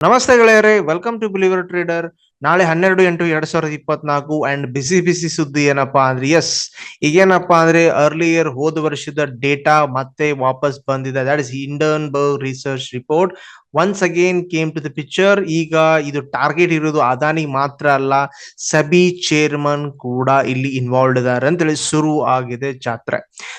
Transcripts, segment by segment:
ನಮಸ್ತೆ ಗೆಳೆಯರೇ welcome to believer trader ನಾಳೆ ಹನ್ನೆರಡು ಎಂಟು ಎರಡ್ ಸಾವಿರದ ಇಪ್ಪತ್ನಾಲ್ಕು ಅಂಡ್ ಬಿಸಿ ಬಿಸಿ ಸುದ್ದಿ ಏನಪ್ಪಾ ಅಂದ್ರೆ ಎಸ್ ಈಗೇನಪ್ಪಾ ಅಂದ್ರೆ ಅರ್ಲಿ ಇಯರ್ ಹೋದ ವರ್ಷದ ಡೇಟಾ ಮತ್ತೆ ವಾಪಸ್ ಬಂದಿದೆ. That is Hindenburg research report once again came to the picture ಈಗ ಇದು ಟಾರ್ಗೆಟ್ ಇರೋದು ಅದಾನಿ ಮಾತ್ರ ಅಲ್ಲ ಸಬಿ ಚೇರ್ಮನ್ ಕೂಡ ಇಲ್ಲಿ ಇನ್ವಾಲ್ವ್ ಇದಾರೆ ಅಂತೇಳಿ ಶುರು ಆಗಿದೆ ಜಾತ್ರೆ.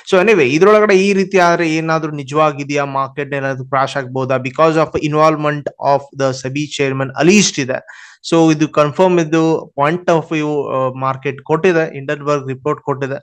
ಸೊ ಎನಿವೆ ಇದ್ರೊಳಗಡೆ ಈ ರೀತಿ ಆದ್ರೆ ಏನಾದ್ರೂ ನಿಜವಾಗಿದೆಯಾ? ಮಾರ್ಕೆಟ್ ಏನಾದ್ರು ಕ್ರಾಶ್ ಆಗ್ಬೋದಾ? Because of involvement of the SEBI chairman at least ಇದೆ. ಸೊ ಇದು ಕನ್ಫರ್ಮ್ ಇದು ಪಾಯಿಂಟ್ ಆಫ್ ವ್ಯೂ ಮಾರ್ಕೆಟ್ ಕೊಟ್ಟಿದೆ ಇಂಡನ್ಬರ್ಗ್ ರಿಪೋರ್ಟ್ ಕೊಟ್ಟಿದೆ.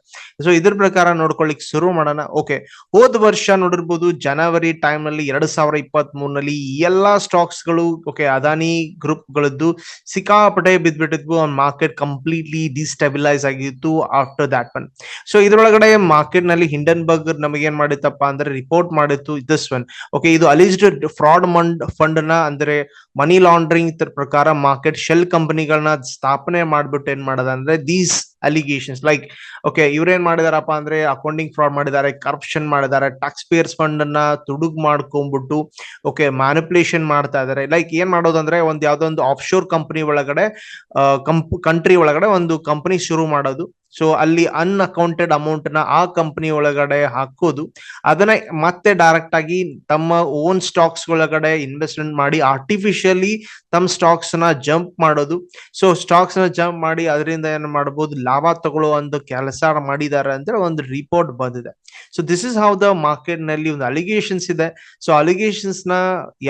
ಸೊ ಇದ್ರ ಪ್ರಕಾರ ನೋಡ್ಕೊಳ್ಳಿಕ್ ಶುರು ಮಾಡೋಣ. ಓಕೆ ಹೋದ ವರ್ಷ ನೋಡಿರ್ಬೋದು ಜನವರಿ ಟೈಮ್ನಲ್ಲಿ ಎರಡ್ ಸಾವಿರ ಇಪ್ಪತ್ತ್ ಮೂರ್ನಲ್ಲಿ ಎಲ್ಲಾ ಸ್ಟಾಕ್ಸ್ಗಳು ಓಕೆ ಅದಾನಿ ಗ್ರೂಪ್ ಗಳದ್ದು ಸಿಕ್ಕಾಪಟ್ಟೆ ಬಿದ್ದ್ಬಿಟ್ಟಿದ್ವು ಆನ್ ಮಾರ್ಕೆಟ್ ಕಂಪ್ಲೀಟ್ಲಿ ಡಿಸ್ಟೆಬಿಲೈಸ್ ಆಗಿತ್ತು ಆಫ್ಟರ್ ದಾಟ್ ಒನ್ ಸೊ ಇದ್ರೊಳಗಡೆ ಮಾರ್ಕೆಟ್ನಲ್ಲಿ ಹಿಂಡನ್ಬರ್ಗ್ ನಮಗೆ ಏನ್ ಮಾಡಿತ್ತಪ್ಪ ಅಂದ್ರೆ ರಿಪೋರ್ಟ್ ಮಾಡಿತ್ತು ದಿಸ್ ಒನ್ ಓಕೆ ಇದು ಅಲಿಸ್ಡ್ ಫ್ರಾಡ್ ಮಂಡ್ ಫಂಡ್ನ ಅಂದ್ರೆ ಮನಿ ಲಾಂಡ್ರಿಂಗ್ ಪ್ರಕಾರ ಮಾರ್ಕೆಟ್ ಶೆಲ್ ಕಂಪನಿಗಳನ್ನ ಸ್ಥಾಪನೆ ಮಾಡ್ಬಿಟ್ಟು ಏನ್ ಮಾಡೋದ ಅಂದ್ರೆ ದೀಸ್ ಅಲಿಗೇಷನ್ಸ್ ಲೈಕ್ ಓಕೆ ಇವ್ರೇನ್ ಮಾಡಿದಾರಪ್ಪ ಅಂದ್ರೆ ಅಕೌಂಟಿಂಗ್ ಫ್ರಾಡ್ ಮಾಡಿದ್ದಾರೆ ಕರಪ್ಷನ್ ಮಾಡಿದ್ದಾರೆ ಟ್ಯಾಕ್ಸ್ ಪೇಯರ್ಸ್ ಫಂಡ್ ಅನ್ನ ತುಡುಗ್ ಮಾಡ್ಕೊಂಡ್ಬಿಟ್ಟು ಓಕೆ ಮ್ಯಾನಿಪುಲೇಷನ್ ಮಾಡ್ತಾ ಇದಾರೆ ಲೈಕ್ ಏನ್ ಮಾಡೋದಂದ್ರೆ ಒಂದ್ ಯಾವ್ದೋ ಒಂದು ಆಫ್ಶೋರ್ ಕಂಪನಿ ಒಳಗಡೆ ಕಂಪ್ ಕಂಟ್ರಿ ಒಳಗಡೆ ಒಂದು ಕಂಪನಿ ಶುರು ಮಾಡೋದು. ಸೊ ಅಲ್ಲಿ ಅನ್ ಅಕೌಂಟೆಡ್ ಅಮೌಂಟ್ನ ಆ ಕಂಪನಿ ಒಳಗಡೆ ಹಾಕೋದು. ಅದನ್ನ ಮತ್ತೆ ಡೈರೆಕ್ಟ್ ಆಗಿ ತಮ್ಮ ಓನ್ ಸ್ಟಾಕ್ಸ್ ಒಳಗಡೆ ಇನ್ವೆಸ್ಟ್ಮೆಂಟ್ ಮಾಡಿ ಆರ್ಟಿಫಿಷಿಯಲಿ ತಮ್ಮ ಸ್ಟಾಕ್ಸ್ನ ಜಂಪ್ ಮಾಡೋದು. ಸೊ ಸ್ಟಾಕ್ಸ್ನ ಜಂಪ್ ಮಾಡಿ, ಅದರಿಂದ ಏನ್ ಮಾಡಬಹುದು ಲಾಭ ತಗೊಳ್ಳೋ ಒಂದು ಕೆಲಸ ಮಾಡಿದ್ದಾರೆ ಅಂದ್ರೆ ಒಂದು ರಿಪೋರ್ಟ್ ಬಂದಿದೆ. So this is how the ಮಾರ್ಕೆಟ್ನಲ್ಲಿ ಒಂದು ಅಲಿಗೇಷನ್ಸ್ ಇದೆ. ಸೊ ಅಲಿಗೇಷನ್ಸ್ನ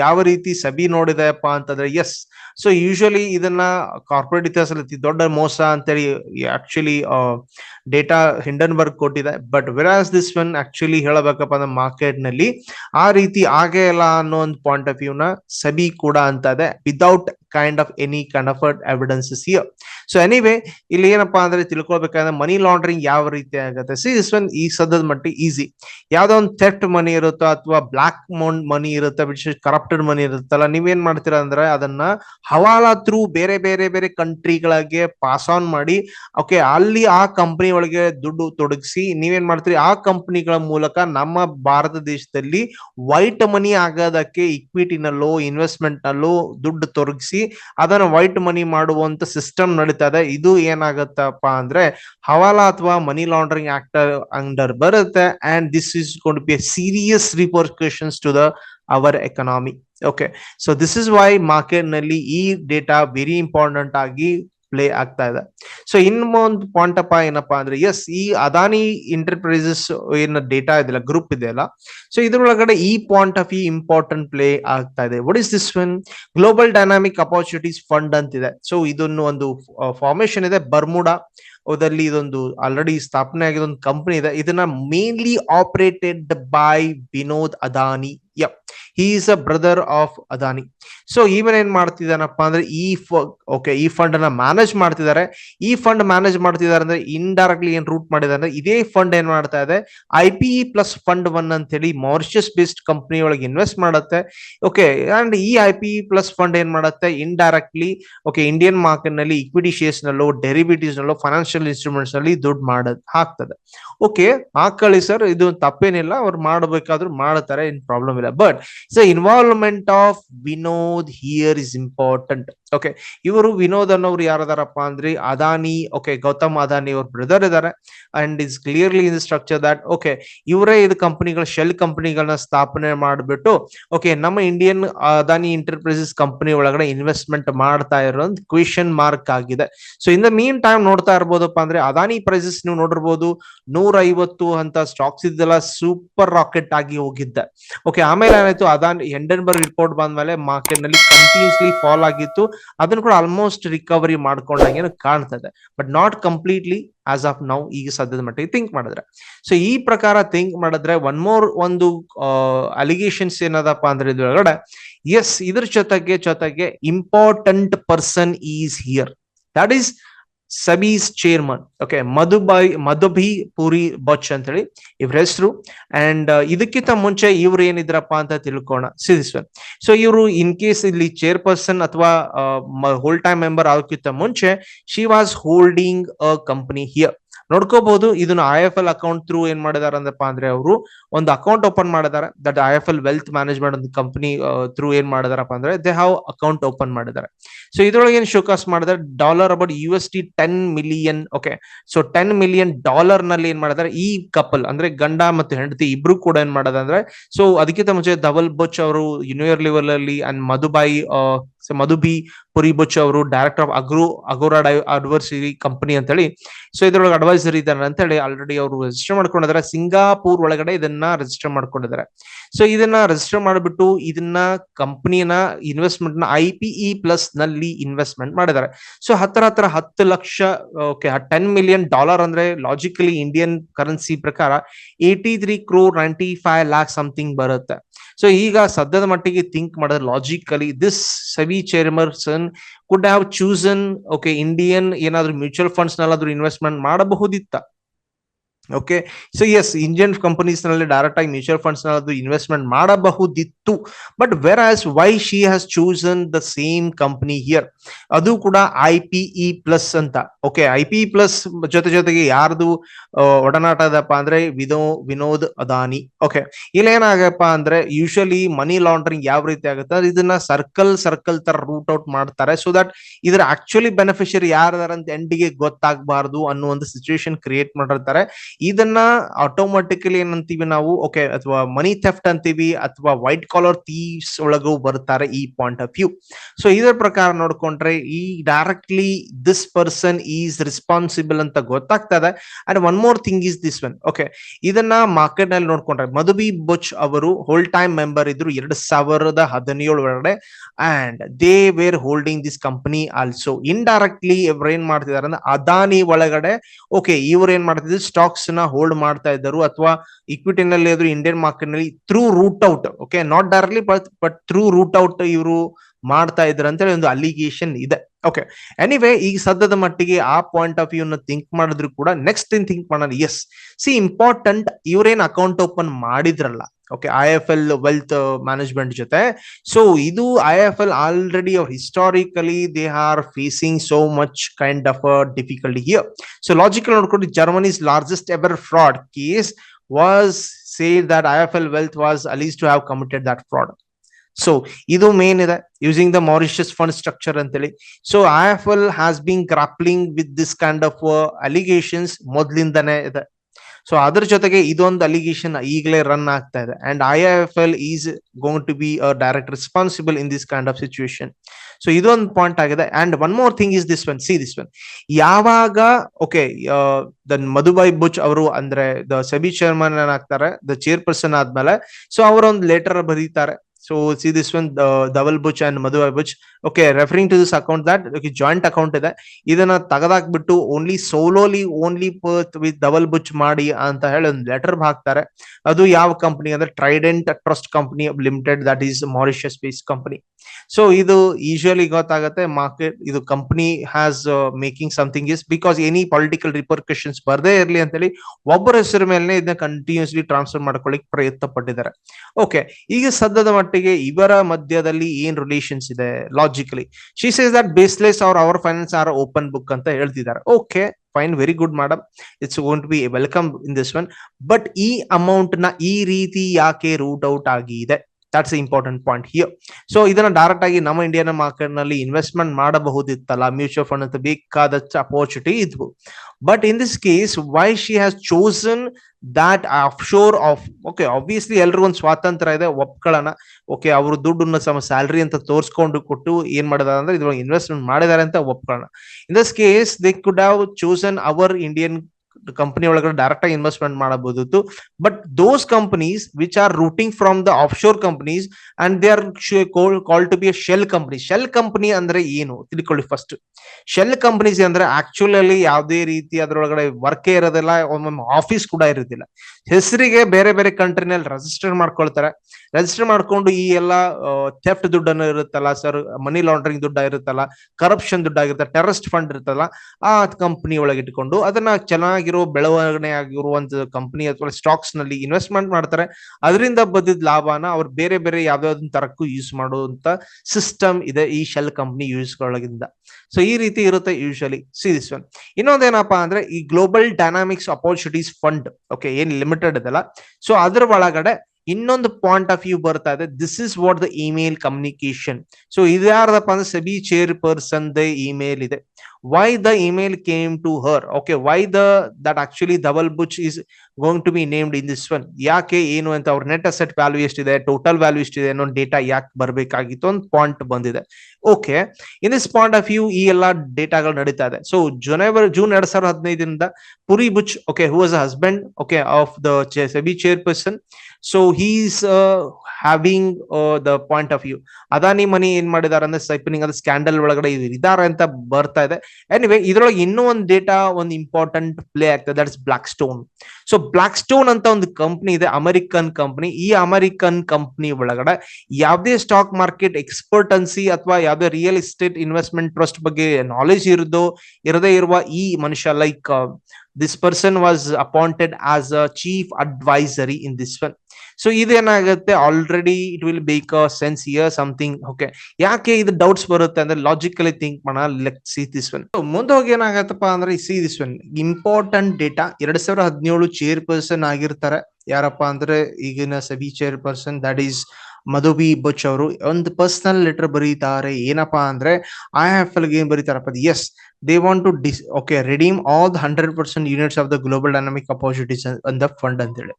ಯಾವ ರೀತಿ ಸಬಿ ನೋಡಿದೆಪ್ಪ ಅಂತಂದ್ರೆ ಎಸ್ ಸೊ ಯೂಶಲಿ ಇದನ್ನ ಕಾರ್ಪೊರೇಟ್ ಇತಿಹಾಸದಲ್ಲಿ ದೊಡ್ಡ ಮೋಸ ಅಂತೇಳಿ ಆಕ್ಚುಲಿ ಡೇಟಾ ಹಿಂಡನ್ಬರ್ಗ್ ಕೊಟ್ಟಿದೆ. But whereas this one actually ಹೇಳಬೇಕಪ್ಪ ಅಂದ್ರೆ ಮಾರ್ಕೆಟ್ನಲ್ಲಿ ಆ ರೀತಿ ಆಗೇ ಇಲ್ಲ ಅನ್ನೋ ಒಂದು ಪಾಯಿಂಟ್ ಆಫ್ ವ್ಯೂ ನ ಸಬಿ ಕೂಡ ಅಂತ ಇದೆ. Without kind of any kind of evidences here so anyway ಇಲ್ಲಿ ಏನಪ್ಪಾ ಅಂದ್ರೆ ತಿಳ್ಕೊಳ್ಬೇಕಾದ್ರೆ ಮನಿ ಲಾಂಡ್ರಿಂಗ್ ಯಾವ ರೀತಿ ಆಗುತ್ತೆ? ಸಿ ಇಸ್ ಒನ್ ಈ ಸದ್ಯದ ಮಟ್ಟಿಗೆ ಈಸಿ ಯಾವ್ದೋ ಒಂದು ಥೆಫ್ಟ್ ಮನಿ ಇರುತ್ತೋ ಅಥವಾ ಬ್ಲಾಕ್ ಮೌಂಟ್ ಮನಿ ಇರುತ್ತೆ ವಿಶೇಷ ಕರಪ್ಟೆಡ್ ಮನಿ ಇರುತ್ತಲ್ಲ, ನೀವೇನ್ ಮಾಡ್ತೀರಾ ಅಂದ್ರೆ ಅದನ್ನ ಹವಾಲಾ ಥ್ರೂ ಬೇರೆ ಬೇರೆ ಬೇರೆ ಕಂಟ್ರಿಗಳಿಗೆ ಪಾಸ್ ಆನ್ ಮಾಡಿ ಓಕೆ ಅಲ್ಲಿ ಆ ಕಂಪನಿ ಒಳಗೆ ದುಡ್ಡು ತೊಡಗಿಸಿ, ನೀವೇನ್ ಮಾಡ್ತೀರಿ? ಆ ಕಂಪನಿಗಳ ಮೂಲಕ ನಮ್ಮ ಭಾರತ ದೇಶದಲ್ಲಿ ವೈಟ್ ಮನಿ ಆಗೋದಕ್ಕೆ ಇಕ್ವಿಟಿನಲ್ಲೋ ಇನ್ವೆಸ್ಟ್ಮೆಂಟ್ ನಲ್ಲೋ ದುಡ್ಡು ತೊಡಗಿಸಿ ಅದನ್ನ ವೈಟ್ ಮನಿ ಮಾಡುವಂತ ಸಿಸ್ಟಮ್ ನಡೀತಾ ಇದೆ ಇದು ಏನಾಗತ್ತಪ್ಪ ಅಂದ್ರೆ ಹವಾಲಾ ಅಥವಾ ಮನಿ ಲಾಂಡ್ರಿಂಗ್ ಆಕ್ಟ್ ಅಂಡರ್ ಬರುತ್ತೆ. And this is gonna be serious repercussions to the our economy okay so this is why ಮಾರ್ಕೆಟ್ನಲ್ಲಿ ಈ ಡೇಟಾ ವೆರಿ ಇಂಪಾರ್ಟೆಂಟ್ ಆಗಿ ಪ್ಲೇ ಆಗ್ತಾ ಇದೆ. ಸೊ ಇನ್ನೊಂದು ಪಾಯಿಂಟ್ ಅಪ್ಪ ಏನಪ್ಪಾ ಅಂದ್ರೆ ಎಸ್ ಈ ಅದಾನಿ ಎಂಟರ್ಪ್ರೈಸಸ್ ಏನ ಡೇಟಾ ಇದೆಯಲ್ಲ ಗ್ರೂಪ್ ಇದೆ ಅಲ್ಲ ಸೊ ಇದ್ರೊಳಗಡೆ ಈ point of view important play ಆಗ್ತಾ ಇದೆ. What is this one global dynamic opportunities fund ಅಂತಿದೆ. ಸೊ ಇದನ್ನು ಒಂದು ಫಾರ್ಮೇಶನ್ ಇದೆ. ಬರ್ಮುಡಾ ಅದರಲ್ಲಿ ಇದೊಂದು ಆಲ್ರೆಡಿ ಸ್ಥಾಪನೆ ಆಗಿದ ಒಂದು ಕಂಪನಿ ಇದೆ. ಇದನ್ನ mainly operated by Vinod Adani he is a brother of Adani so ಇವನ್ ಏನ್ ಮಾಡ್ತಿದ್ದಾನಪ್ಪ ಅಂದ್ರೆ ಈ ಓಕೆ ಈ ಫಂಡ್ ಅನ್ನ ಮ್ಯಾನೇಜ್ ಮಾಡ್ತಿದ್ದಾರೆ. ಈ ಫಂಡ್ ಮ್ಯಾನೇಜ್ ಮಾಡ್ತಿದ್ದಾರೆ ಅಂದ್ರೆ ಇಂಡೈರೆಕ್ಟ್ಲಿ ಏನ್ ರೂಟ್ ಮಾಡಿದೆ ಅಂದ್ರೆ ಇದೇ ಫಂಡ್ ಏನ್ ಮಾಡ್ತಾ ಇದೆ? I P E plus fund one ಅಂತ ಹೇಳಿ ಮಾರಿಷಸ್ ಬೇಸ್ಡ್ ಕಂಪನಿ ಒಳಗೆ ಇನ್ವೆಸ್ಟ್ ಮಾಡುತ್ತೆ. ಓಕೆ ಅಂಡ್ ಈ I P E plus fund ಏನ್ ಮಾಡುತ್ತೆ? ಇಂಡೈರೆಕ್ಟ್ಲಿ ಓಕೆ ಇಂಡಿಯನ್ ಮಾರ್ಕೆಟ್ನಲ್ಲಿ ಇಕ್ವಿಟಿ ಶೇರ್ಸ್ ನಲ್ಲೋ ಡೆರಿವಿಟೀಸ್ ನಲ್ಲೋ ಫೈನಾನ್ಷಿಯಲ್ ಇನ್ಸ್ಟ್ರೂಮೆಂಟ್ಸ್ನಲ್ಲಿ ದುಡ್ಡು ಮಾಡ, ಹಾಕ್ತದೆ. ಓಕೆ ಹಾಕೊಳ್ಳಿ ಸರ್ ಇದು ತಪ್ಪೇನಿಲ್ಲ. ಅವ್ರು ಮಾಡಬೇಕಾದ್ರೂ ಮಾಡ್ತಾರೆ, ಏನ್ ಪ್ರಾಬ್ಲಮ್ ಇಲ್ಲ. But so involvement of Vinod here is important okay ಇವರು ವಿನೋದ್ ಅನ್ನೋರು ಯಾರದಾರಪ್ಪ ಅಂದ್ರೆ ಅದಾನಿ ಓಕೆ ಗೌತಮ್ ಅದಾನಿ ಅವ್ರ ಬ್ರದರ್ ಇದಾರೆ. And is clearly in structure that okay ಇವರೇ ಇದು ಕಂಪನಿಗಳ ಶೆಲ್ ಕಂಪನಿಗಳನ್ನ ಸ್ಥಾಪನೆ ಮಾಡಿಬಿಟ್ಟು ಓಕೆ ನಮ್ಮ ಇಂಡಿಯನ್ ಅದಾನಿ ಎಂಟರ್ಪ್ರೈಸಸ್ ಕಂಪನಿ ಒಳಗಡೆ ಇನ್ವೆಸ್ಟ್ಮೆಂಟ್ ಮಾಡ್ತಾ ಇರೋ ಕ್ವೆಶನ್ ಮಾರ್ಕ್ ಆಗಿದೆ. So in the mean time ನೋಡ್ತಾ ಇರ್ಬೋದಪ್ಪ ಅಂದ್ರೆ ಅದಾನಿ ಪ್ರೈಸಸ್ ನೀವು ನೋಡಿರ್ಬೋದು ನೂರ ಐವತ್ತು ಅಂತ ಸ್ಟಾಕ್ಸ್ ಇದೆಲ್ಲ ಸೂಪರ್ ರಾಕೆಟ್ ಆಗಿ ಹೋಗಿದ್ದೆ. ಓಕೆ ಆಮೇಲೆ ಏನಾಯ್ತು? ಅದಾನಿ ಹೆಂಡನ್ಬರ್ಗ್ ರಿಪೋರ್ಟ್ ಬಂದ್ಮೇಲೆ ಮಾರ್ಕೆಟ್ನಲ್ಲಿ ಕಂಟಿನ್ಯೂಸ್ಲಿ ಫಾಲ್ ಆಗಿತ್ತು. ಅದನ್ನು ಕೂಡ ಆಲ್ಮೋಸ್ಟ್ ರಿಕವರಿ ಮಾಡ್ಕೊಂಡಂಗೆ ಕಾಣ್ತದೆ. But not completely as of now ಈಗ ಸದ್ಯದ ಮಟ್ಟಿಗೆ ಥಿಂಕ್ ಮಾಡಿದ್ರೆ. ಸೊ ಈ ಪ್ರಕಾರ ಥಿಂಕ್ ಮಾಡಿದ್ರೆ ಒನ್ ಮೋರ್ ಒಂದು ಅಲಿಗೇಷನ್ಸ್ ಏನದಪ್ಪ ಅಂದ್ರೆ ಇದ್ರೊಳಗಡೆ ಎಸ್ ಇದ್ರ ಜೊತೆಗೆ ಜೊತೆಗೆ important person is here that is SEBI's chairman okay Madhabi Madhabi Puri Buch ಅಂತ ಹೇಳಿ ಇವ್ರ ಹೆಸರು. ಅಂಡ್ ಇದಕ್ಕಿಂತ ಮುಂಚೆ ಇವ್ರು ಏನಿದ್ರಪ್ಪ ಅಂತ ತಿಳ್ಕೋಣ ಸಿದಿಸ್ವನ್ ಸೊ ಇವರು ಇನ್ ಕೇಸ್ ಇಲ್ಲಿ ಚೇರ್ಪರ್ಸನ್ ಅಥವಾ ಹೋಲ್ ಟೈಮ್ ಮೆಂಬರ್ ಆಗೋಕ್ಕಿಂತ ಮುಂಚೆ she was holding a company here ನೋಡ್ಕೋಬಹುದು, ಇದನ್ನ I F L account through ಏನ್ ಮಾಡಿದಾರೆ ಅಂದಪ್ಪ ಅಂದ್ರೆ ಅವರು ಒಂದು ಅಕೌಂಟ್ ಓಪನ್ ಮಾಡಿದಾರೆ. That I F L wealth management ಒಂದು ಕಂಪನಿ ಥ್ರೂ ಏನ್ ಮಾಡಿದಾರಪ್ಪ ಅಂದ್ರೆ ದೇ ಹಾವ್ ಅಕೌಂಟ್ ಓಪನ್ ಮಾಡಿದ್ದಾರೆ ಸೊ ಇದ್ರೊಳಗೆ ಏನ್ ಶೋಕಾಸ್ ಮಾಡಿದಾರೆ? Dollar about U S T ten million okay so ten million ಡಾಲರ್ನಲ್ಲಿ ಏನ್ ಮಾಡಿದಾರೆ? ಈ ಕಪಲ್ ಅಂದ್ರೆ ಗಂಡ ಮತ್ತು ಹೆಂಡತಿ ಇಬ್ರು ಕೂಡ ಏನ್ ಮಾಡೋದಂದ್ರೆ ಸೊ ಅದಕ್ಕಿಂತ ಮುಂಚೆ ಧವಲ್ ಬೊಚ್ ಅವರು ಯೂನಿಯರ್ ಲೆವೆಲ್ ಅಲ್ಲಿ ಅಂಡ್ ಮಧುಬಾಯಿ ಮಧುಬಿ ಪುರಿ ಬೊಚ್ ಅವರು director of agro Agora adversary company ಅಂತ ಹೇಳಿ ಸೊ ಇದ್ರೊಳಗೆ ಅಡ್ವೈಸರ್ ಇದ್ದಾರೆ ಅಂತ ಹೇಳಿ ಆಲ್ರೆಡಿ ಅವರು ರಿಜಿಸ್ಟರ್ ಮಾಡ್ಕೊಂಡಿದ್ದಾರೆ. ಸಿಂಗಾಪುರ್ ಒಳಗಡೆ ಇದನ್ನ ರಿಜಿಸ್ಟರ್ ಮಾಡ್ಕೊಂಡಿದ್ದಾರೆ. ಸೊ ಇದನ್ನ ರಿಜಿಸ್ಟರ್ ಮಾಡಿಬಿಟ್ಟು ಇದನ್ನ ಕಂಪನಿಯನ್ನ ಇನ್ವೆಸ್ಟ್ಮೆಂಟ್ನ ಐ ಪಿ ಪ್ಲಸ್ನಲ್ಲಿ ಇನ್ವೆಸ್ಟ್ಮೆಂಟ್ ಮಾಡಿದ್ದಾರೆ. ಸೊ ಹತ್ತರ ಹತ್ರ ಹತ್ತು lakh okay ten million dollar ಅಂದ್ರೆ ಲಾಜಿಕಲಿ ಇಂಡಿಯನ್ ಕರೆನ್ಸಿ ಪ್ರಕಾರ eighty three crore ninety five lakh something ಬರುತ್ತೆ. ಸೊ ಈಗ ಸದ್ಯದ ಮಟ್ಟಿಗೆ ಥಿಂಕ್ ಮಾಡಿದ್ರೆ logically this SEBI chairperson could have chosen okay Indian ಏನಾದ್ರು ಮ್ಯೂಚುವಲ್ ಫಂಡ್ಸ್ ನಲ್ಲಾದ್ರೂ ಇನ್ವೆಸ್ಟ್ಮೆಂಟ್ ಮಾಡಬಹುದಿತ್ತ? ಓಕೆ ಸೊ ಎಸ್ ಇಂಡಿಯನ್ ಕಂಪನೀಸ್ನಲ್ಲಿ ಡೈರೆಕ್ಟ್ ಆಗಿ ಮ್ಯೂಚುವಲ್ ಫಂಡ್ಸ್ನಲ್ಲಿ ಇನ್ವೆಸ್ಟ್ಮೆಂಟ್ ಮಾಡಬಹುದಿತ್ತು. But whereas why she has chosen the same company here ಅದು ಕೂಡ ಐ ಪಿ ಇ ಪ್ಲಸ್ ಅಂತ. ಓಕೆ ಐ ಪಿ ಪ್ಲಸ್ ಜೊತೆ ಜೊತೆಗೆ ಯಾರ್ದು ಒಡನಾಟ ಅದಪ್ಪ ಅಂದ್ರೆ ವಿನೋ, ವಿನೋದ್ ಅದಾನಿ. ಓಕೆ ಇಲ್ಲಿ ಏನಾಗಪ್ಪ ಅಂದ್ರೆ ಯೂಶಲಿ ಮನಿ ಲಾಂಡ್ರಿಂಗ್ ಯಾವ ರೀತಿ ಆಗುತ್ತೆ? ಅಂದ್ರೆ ಇದನ್ನ ಸರ್ಕಲ್ ಸರ್ಕಲ್ ತರ ರೂಟ್ ಔಟ್ ಮಾಡ್ತಾರೆ. ಸೊ ದಟ್ ಇದ್ರ ಆಕ್ಚುಲಿ ಬೆನಿಫಿಷರಿ ಯಾರ್ದಾರ ಅಂತ ಎಂಡಿಗೆ ಗೊತ್ತಾಗಬಾರ್ದು ಅನ್ನೋ ಒಂದು ಸಿಚುವೇಶನ್ ಕ್ರಿಯೇಟ್ ಮಾಡಿರ್ತಾರೆ. ಇದನ್ನ ಆಟೋಮೆಟಿಕಲಿ ಏನಂತೀವಿ ನಾವು ಓಕೆ ಅಥವಾ ಮನಿ ಥೆಫ್ಟ್ ಅಂತೀವಿ, ಅಥವಾ ವೈಟ್ ಕಾಲರ್ ಥೀವ್ಸ್ ಒಳಗೂ ಬರ್ತಾರೆ ಈ ಪಾಯಿಂಟ್ ಆಫ್ ವ್ಯೂ ಸೊ ಇದರ ಪ್ರಕಾರ ನೋಡ್ಕೊಂಡ್ರೆ ಈ directly this person is responsible ಅಂತ ಗೊತ್ತಾಗ್ತದೆ. And one more thing is this one okay ಇದನ್ನ ಮಾರ್ಕೆಟ್ನಲ್ಲಿ ನೋಡ್ಕೊಂಡ್ರೆ, ಮಧುಬಿ ಬುಚ್ ಅವರು ಹೋಲ್ ಟೈಮ್ ಮೆಂಬರ್ ಇದ್ರು ಎರಡ್ ಸಾವಿರದ ಹದಿನೇಳು ಒಳಗಡೆ. And they were holding this company also indirectly ಇವ್ರು ಏನ್ ಮಾಡ್ತಿದಾರೆ ಅಂದ್ರೆ ಅದಾನಿ ಒಳಗಡೆ ಓಕೆ ಇವ್ರು ಏನ್ ಮಾಡ್ತಿದ್ರು ಸ್ಟಾಕ್ಸ್ ನ ಹೋಲ್ಡ್ ಮಾಡ್ತಾ ಇದ್ದರು ಅಥವಾ ಇಕ್ವಿಟಿನಲ್ಲಿ ಆದ್ರೂ ಇಂಡಿಯನ್ ಮಾರ್ಕೆಟ್ನಲ್ಲಿ through route out okay not directly but through route out ಇವರು ಮಾಡ್ತಾ ಇದ್ರು ಅಂತೇಳಿ ಒಂದು ಅಲಿಗೇಷನ್ ಇದೆ. ಓಕೆ ಎನಿವೇ ಈಗ ಸದ್ಯದ ಮಟ್ಟಿಗೆ ಆ ಪಾಯಿಂಟ್ ಆಫ್ ವ್ಯೂ ಥಿಂಕ್ ಮಾಡಿದ್ರು ಕೂಡ ನೆಕ್ಸ್ಟ್ ಏನ್ ಥಿಂಕ್ ಮಾಡೋಣ. ಎಸ್ ಸಿ ಇಂಪಾರ್ಟೆಂಟ್ ಇವ್ರೇನ್ ಅಕೌಂಟ್ ಓಪನ್ ಮಾಡಿದ್ರಲ್ಲ. Okay I F L wealth management ಜೊತೆ. ಸೊ ಇದು ಐ ಎಫ್ ಎಲ್ ಆಲ್ರೆಡಿ ಅವ್ರು historically they are facing so much kind of difficulty here so logical ನೋಡ್ಕೊಂಡು Germany's largest ever fraud case was say that I F L wealth was alleged to have committed that fraud so ಇದು main ಇದೆ. Using the Mauritius fund structure ಅಂತೇಳಿ. So I F L has been grappling with this kind of allegations ಮೊದ್ಲಿಂದಾನೇ ಇದೆ. So ಅದ್ರ ಜೊತೆಗೆ ಇದೊಂದು allegation ಈಗಲೇ run ಆಗ್ತಾ ಇದೆ. And I F L is going to be a direct responsible in this kind of situation so ಇದೊಂದು point ಆಗಿದೆ. And one more thing is this one see this one ಯಾವಾಗ okay the Madhabi Buch ಅವರು ಅಂದ್ರೆ the SEBI chairman ಏನಾಗ್ತಾರೆ the chairperson ಆದ್ಮೇಲೆ. So ಅವರೊಂದು letter ಬರೀತಾರೆ. So see this one Dhaval Buch and Madhabi Buch okay referring to this account that joint account ಇದೆ. ಇದನ್ನ ತೆಗೆದಾಕ್ಬಿಟ್ಟು only solely only with Dhaval Buch ಮಾಡಿ ಅಂತ ಹೇಳಿ ಒಂದು ಲೆಟರ್ ಹಾಕ್ತಾರೆ. ಅದು ಯಾವ ಕಂಪನಿ ಅಂದ್ರೆ Trident trust company limited that is Mauritius base company so ಇದು ಯೂಶಲಿ ಗೊತ್ತಾಗುತ್ತೆ ಮಾರ್ಕೆಟ್ ಇದು company has making something is because any political repercussions ಬರದೇ ಇರಲಿ ಅಂತೇಳಿ ಒಬ್ಬರ ಹೆಸರು ಮೇಲೆ ಇದನ್ನ ಕಂಟಿನ್ಯೂಸ್ಲಿ ಟ್ರಾನ್ಸ್ಫರ್ ಮಾಡ್ಕೊಳ್ಳಿಕ್ ಪ್ರಯತ್ನ ಪಟ್ಟಿದ್ದಾರೆ. ಓಕೆ ಈಗ ಸದ್ಯದ ಮಟ್ಟಿಗೆ ಇವರ ಮಧ್ಯದಲ್ಲಿ ಏನ್ ರಿಲೇಷನ್ಸ್ ಇದೆ logically she says that baseless ಅವ್ರ our finance are open book ಅಂತ ಹೇಳ್ತಿದ್ದಾರೆ. Okay fine very good madam it's gonna be welcome in this one but ಈ ಅಮೌಂಟ್ನ ಈ ರೀತಿ ಯಾಕೆ ರೂಟ್ ಔಟ್ ಆಗಿದೆ that's important point here so ಇದನ್ನ ಡೈರೆಕ್ಟ್ ಆಗಿ ನಮ್ಮ ಇಂಡಿಯನ್ ಮಾರ್ಕೆಟ್ನಲ್ಲಿ ಇನ್ವೆಸ್ಟ್ಮೆಂಟ್ ಮಾಡಬಹುದಿತ್ತಲ್ಲ. ಮ್ಯೂಚುವಲ್ ಫಂಡ್ ಅಂತ ಬೇಕಾದ ಅಪರ್ಚುನಿಟಿ ಇದ್ವು. But in this case why she has chosen that shore off okay obviously ಎಲ್ರಿಗೂ ಒಂದು ಸ್ವಾತಂತ್ರ್ಯ ಇದೆ, ಒಪ್ಕೊಳ್ಳೋಣ. ಓಕೆ ಅವರು ದುಡ್ಡನ್ನ ಸಮ ಸ್ಯಾಲ್ರಿ ಅಂತ ತೋರಿಸ್ಕೊಂಡು ಕೊಟ್ಟು ಏನ್ ಮಾಡಿದಾರೆ ಅಂದ್ರೆ ಇದ್ರೊಳಗೆ ಇನ್ವೆಸ್ಟ್ಮೆಂಟ್ ಮಾಡಿದ್ದಾರೆ ಅಂತ ಒಪ್ಕೊಳ್ಳೋಣ. In this case they could have chosen our Indian company ಒಳಗಡೆ ಡೈರೆಕ್ಟ್ ಆಗಿ ಇನ್ವೆಸ್ಟ್ಮೆಂಟ್ ಮಾಡಬಹುದು but those companies which are routing from the offshore companies and they are call to be shell company shell company ಅಂದ್ರೆ ಏನು? ತಿಳ್ಕೊಳ್ಳಿ first shell companies ಅಂದ್ರೆ actually ಅಲ್ಲಿ ಯಾವುದೇ ರೀತಿ ಅದರೊಳಗಡೆ ವರ್ಕ್ ಇರೋದಿಲ್ಲ ಆಫೀಸ್ ಕೂಡ ಇರೋದಿಲ್ಲ. ಹೆಸರಿಗೆ ಬೇರೆ ಬೇರೆ ಕಂಟ್ರಿನಲ್ಲಿ ರೆಜಿಸ್ಟರ್ ಮಾಡ್ಕೊಳ್ತಾರೆ. ರೆಜಿಸ್ಟರ್ ಮಾಡ್ಕೊಂಡು ಈ ಎಲ್ಲ ಥೆಫ್ಟ್ ದುಡ್ಡನ್ನು ಇರುತ್ತಲ್ಲ ಸರ್ ಮನಿ ಲಾಂಡ್ರಿಂಗ್ ದುಡ್ಡ ಇರುತ್ತಲ್ಲ ಕರಪ್ಷನ್ ದುಡ್ಡ ಆಗಿರುತ್ತೆ ಟೆರರಿಸ್ಟ್ ಫಂಡ್ ಇರುತ್ತಲ್ಲ, ಆ ಕಂಪನಿ ಒಳಗೆ ಇಟ್ಕೊಂಡು ಅದನ್ನ ಚೆನ್ನಾಗಿರೋ ಬೆಳವಣಿಗೆ ಆಗಿರುವಂತ ಕಂಪನಿ ಅಥವಾ ಸ್ಟಾಕ್ಸ್ನಲ್ಲಿ ಇನ್ವೆಸ್ಟ್ಮೆಂಟ್ ಮಾಡ್ತಾರೆ. ಅದರಿಂದ ಬಂದಿದ್ದ ಲಾಭನ ಅವ್ರು ಬೇರೆ ಬೇರೆ ಯಾವ್ದಾವ್ದು ತರಕ್ಕೂ ಯೂಸ್ ಮಾಡುವಂತ ಸಿಸ್ಟಮ್ ಇದೆ ಈ ಶೆಲ್ ಕಂಪನಿ ಯೂಸ್ ಒಳಗಿಂದ ಸೊ ಈ ರೀತಿ ಇರುತ್ತೆ ಯೂಶಲಿ ಸಿ ದಿಸ್ ಒನ್ ಇನ್ನೊಂದೇನಪ್ಪಾ ಅಂದ್ರೆ ಈ global dynamics opportunities fund okay ಏನ್ ಲಿಮಿಟೆಡ್ ಇದೆಲ್ಲ. ಸೊ ಅದ್ರ ಒಳಗಡೆ ಇನ್ನೊಂದು ಪಾಯಿಂಟ್ ಆಫ್ ವ್ಯೂ ಬರ್ತಾ ಇದೆ. This is what the email communication so ಇದ್ಯಾರ್ದಪ್ಪ ಅಂದ್ರೆ SEBI chair person the email ಇದೆ. Why the email came to her okay why the that actually Dhaval Buch is going to be named in this one ಯಾಕೆ, ಏನು ಅಂತ ಅವ್ರ net asset value ಎಷ್ಟಿದೆ total value ಎಷ್ಟಿದೆ ಅನ್ನೋ data ಯಾಕೆ ಬರಬೇಕಾಗಿತ್ತು ಒಂದು ಪಾಯಿಂಟ್ ಬಂದಿದೆ. Okay in this point of view ಈ ಎಲ್ಲ ಡೇಟಾಗಳು ನಡೀತಾ ಇದೆ. ಸೊ ಜನವರಿ ಜೂನ್ ಎರಡ್ ಸಾವಿರದ ಹದಿನೈದರಿಂದ Puri Buch okay who was husband okay of the SEBI chairperson so he's having the point of view Adani money ಏನ್ ಮಾಡಿದಾರೆ ಅಂದ್ರೆ ಸೈಪನಿಂಗ್ ಅದು ಸ್ಕ್ಯಾಂಡಲ್ ಒಳಗಡೆ ಇದ್ದಾರೆ ಅಂತ ಬರ್ತಾ ಇದೆ. ಎನಿವೆ ಇದ್ರೊಳಗೆ ಇನ್ನೂ ಒಂದು ಡೇಟಾ ಒಂದು ಇಂಪಾರ್ಟೆಂಟ್ ಪ್ಲೇ ಆಗ್ತದೆ that's block stone so block stone ಅಂತ ಒಂದು ಕಂಪ್ನಿ ಇದೆ ಅಮೆರಿಕನ್ ಕಂಪ್ನಿ ಈ ಅಮೆರಿಕನ್ ಕಂಪ್ನಿ ಒಳಗಡೆ ಯಾವುದೇ ಸ್ಟಾಕ್ ಮಾರ್ಕೆಟ್ ಎಕ್ಸ್ಪರ್ಟನ್ಸಿ ಅಥವಾ ಯಾವುದೇ ರಿಯಲ್ ಎಸ್ಟೇಟ್ ಇನ್ವೆಸ್ಟ್ಮೆಂಟ್ ಟ್ರಸ್ಟ್ ಬಗ್ಗೆ ನಾಲೆಜ್ ಇರೋದು ಇರದೇ ಇರುವ ಈ ಮನುಷ್ಯ like this person was appointed as a chief advisory in this one so ಇದೇನಾಗುತ್ತೆ already it will back a sense year something okay ಯಾಕೆ ಇದು ಡೌಟ್ಸ್ ಬರುತ್ತೆ ಅಂದ್ರೆ logically think ಲೆಕ್ see this one ಮುಂದೆ ಹೋಗಿ ಏನಾಗತ್ತಪ್ಪ ಅಂದ್ರೆ see this one important data ಎರಡ್ ಸಾವಿರದ ಹದಿನೇಳು ಚೇರ್ ಪರ್ಸನ್ ಆಗಿರ್ತಾರೆ. ಯಾರಪ್ಪ ಅಂದ್ರೆ, ಈಗಿನ SEBI chairperson that is Madhabi Buch ಅವರು. ಒಂದು ಪರ್ಸನಲ್ ಲೆಟರ್ ಬರೀತಾರೆ. ಏನಪ್ಪಾ ಅಂದ್ರೆ ಐ ಎಫ್ ಎಲ್ ಏನ್ ಬರೀತಾರಪ್ಪ as they want to this okay, redeem all the hundred percent units of the global dynamic opportunities on the fund ಅಂತ ಹೇಳಿ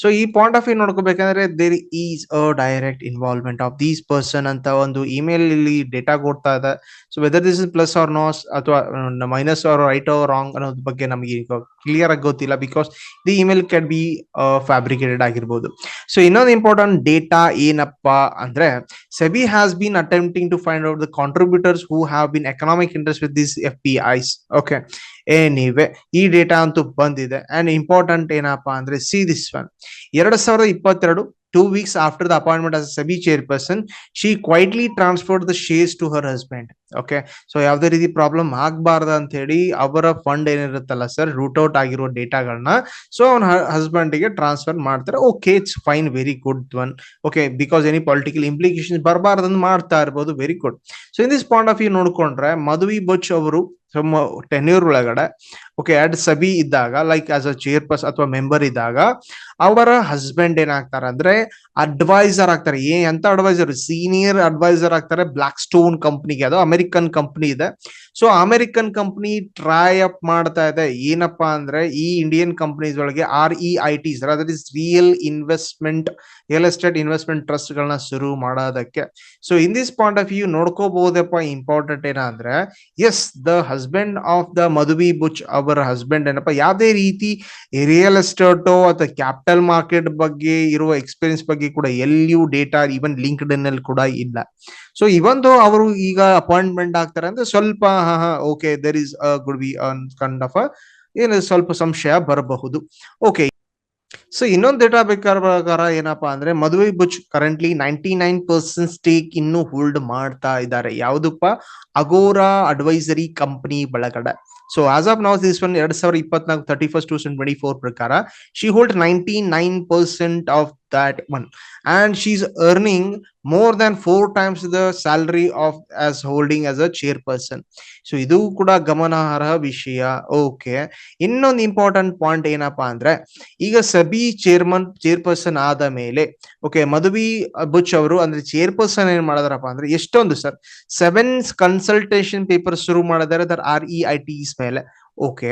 so ಈ point of view ನೋಡ್ಕೋಬೇಕಂದ್ರೆ there is a direct involvement of these person ಅಂತ ಒಂದು email ಇಲ್ಲಿ data ಕೊಡ್ತಾ ಇದೆ. So whether this is plus or ನಾಸ್ ಅಥವಾ minus or right or wrong ಅನ್ನೋದ್ರ ಬಗ್ಗೆ ನಮಗೆ ಕ್ಲಿಯರ್ ಆಗಿ ಗೊತ್ತಿಲ್ಲ because the email can be fabricated ಆಗಿರ್ಬೋದು. ಸೊ ಇನ್ನೊಂದು ಇಂಪಾರ್ಟೆಂಟ್ ಡೇಟಾ ಏನಪ್ಪ ಅಂದ್ರೆ SEBI has been attempting to find out the contributors who have been economic interest with this F P Is okay anyway ಈ data ಅಂತೂ ಬಂದಿದೆ. And important ಏನಪ್ಪಾ ಅಂದ್ರೆ see this one ಎರಡ್ ಸಾವಿರದ ಇಪ್ಪತ್ತೆರಡು two weeks after the appointment as SEBI chairperson she quietly transferred the shares to her husband okay so ಯಾವುದೇ ರೀತಿ ಪ್ರಾಬ್ಲಮ್ ಆಗ್ಬಾರ್ದು ಅಂತ ಹೇಳಿ ಅವರ ಫಂಡ್ ಏನಿರುತ್ತಲ್ಲ ಸರ್ ರೂಟ್ ಔಟ್ ಆಗಿರೋ ಡೇಟಾಗಳನ್ನ ಸೊ ಅವನ ಹಸ್ಬೆಂಡ್ಗೆ ಟ್ರಾನ್ಸ್ಫರ್ ಮಾಡ್ತಾರೆ. Okay it's fine very good one okay because any political implication ಬರಬಾರ್ದನ್ನು ಮಾಡ್ತಾ ಇರ್ಬೋದು very good so in this point of view ನೋಡ್ಕೊಂಡ್ರೆ ಮಧುವಿ ಬುಚ್ ಅವರು ಟೆನ್ಯೂರ್ ಒಳಗಡೆ ಓಕೆ ಅಡ್ ಸಬಿ ಇದ್ದಾಗ ಲೈಕ್ ಆಸ್ ಅ ಚೇರ್ಪರ್ಸ್ ಅಥವಾ ಮೆಂಬರ್ ಇದ್ದಾಗ, ಅವರ ಹಸ್ಬೆಂಡ್ ಏನಾಗ್ತಾರೆ ಅಂದ್ರೆ ಅಡ್ವೈಸರ್ ಆಗ್ತಾರೆ. ಏ, ಎಂತ ಅಡ್ವೈಸರ್ ಸೀನಿಯರ್ ಅಡ್ವೈಸರ್ ಆಗ್ತಾರೆ ಬ್ಲಾಕ್ ಸ್ಟೋನ್ ಕಂಪ್ನಿಗೆ ಅದು ಅಮೆರಿಕನ್ ಕಂಪ್ನಿ ಇದೆ. So American company try up ಮಾಡ್ತಾ ಇದೆ. ಏನಪ್ಪಾ ಅಂದ್ರೆ ಈ ಇಂಡಿಯನ್ ಕಂಪ್ನೀಸ್ ಒಳಗೆ R E I T that is real investment real estate investment trust ಗಳನ್ನ ಶುರು ಮಾಡೋದಕ್ಕೆ. So in this point of view ನೋಡ್ಕೋಬಹುದಪ್ಪ important ಏನಂದ್ರೆ as the husband of the Madhabi Buch ಅವರ ಹಸ್ಬೆಂಡ್ ಏನಪ್ಪ, ಯಾವುದೇ ರೀತಿ ರಿಯಲ್ ಎಸ್ಟೇಟೋ ಅಥವಾ ಕ್ಯಾಪಿಟಲ್ ಮಾರ್ಕೆಟ್ ಬಗ್ಗೆ ಇರುವ ಎಕ್ಸ್ಪೀರಿಯನ್ಸ್ ಬಗ್ಗೆ ಕೂಡ ಎಲ್ಲಿಯೂ ಡೇಟಾ ಈವನ್ ಲಿಂಕ್ಡ್ ಅಲ್ಲಿ ಕೂಡ ಇಲ್ಲ. ಸೊ ಇವೊಂದು ಅವರು ಈಗ ಅಪಾಯಿಂಟ್ಮೆಂಟ್ ಆಗ್ತಾರೆ ಅಂದ್ರೆ ಸ್ವಲ್ಪ, ಹಾ okay there is good be kind of ಏನು ಸ್ವಲ್ಪ ಸಂಶಯ ಬರಬಹುದು. ಓಕೆ ಸೊ ಇನ್ನೊಂದು ಡೇಟಾ ಬೇಕಾದ ಪ್ರಕಾರ ಏನಪ್ಪಾ ಅಂದ್ರೆ Madhabi Buch currently ninety nine percent stake ಇನ್ನು ಹೋಲ್ಡ್ ಮಾಡ್ತಾ ಇದ್ದಾರೆ. ಯಾವ್ದಪ್ಪ? Agora advisory company ಬಳಗಡೆ so as of now this one ಎರಡ್ ಸಾವಿರದ ಇಪ್ಪತ್ನಾಲ್ಕು thirty first two thousand twenty four ಪ್ರಕಾರ she hold ninety nine percent of that one and she's earning earning more four four times the salary of as holding a chairperson. So ಇದು ಕೂಡ ಗಮನಾರ್ಹ ವಿಷಯ. Okay ಇನ್ನೊಂದು important point ಏನಪ್ಪಾ ಅಂದ್ರೆ, ಈಗ SEBI chairman chairperson ಆದ ಮೇಲೆ ಓಕೆ ಮಧುವಿ ಬುಚ್ ಅವರು, ಅಂದ್ರೆ ಚೇರ್ಪರ್ಸನ್ ಏನ್ ಮಾಡಿದಾರಪ್ಪ ಅಂದ್ರೆ, ಎಷ್ಟೊಂದು ಸರ್ ಸೆವೆನ್ ಕನ್ಸಲ್ಟೇಷನ್ ಪೇಪರ್ ಶುರು ಮಾಡಿದ್ದಾರೆ there R E I T ಮೇಲೆ. Okay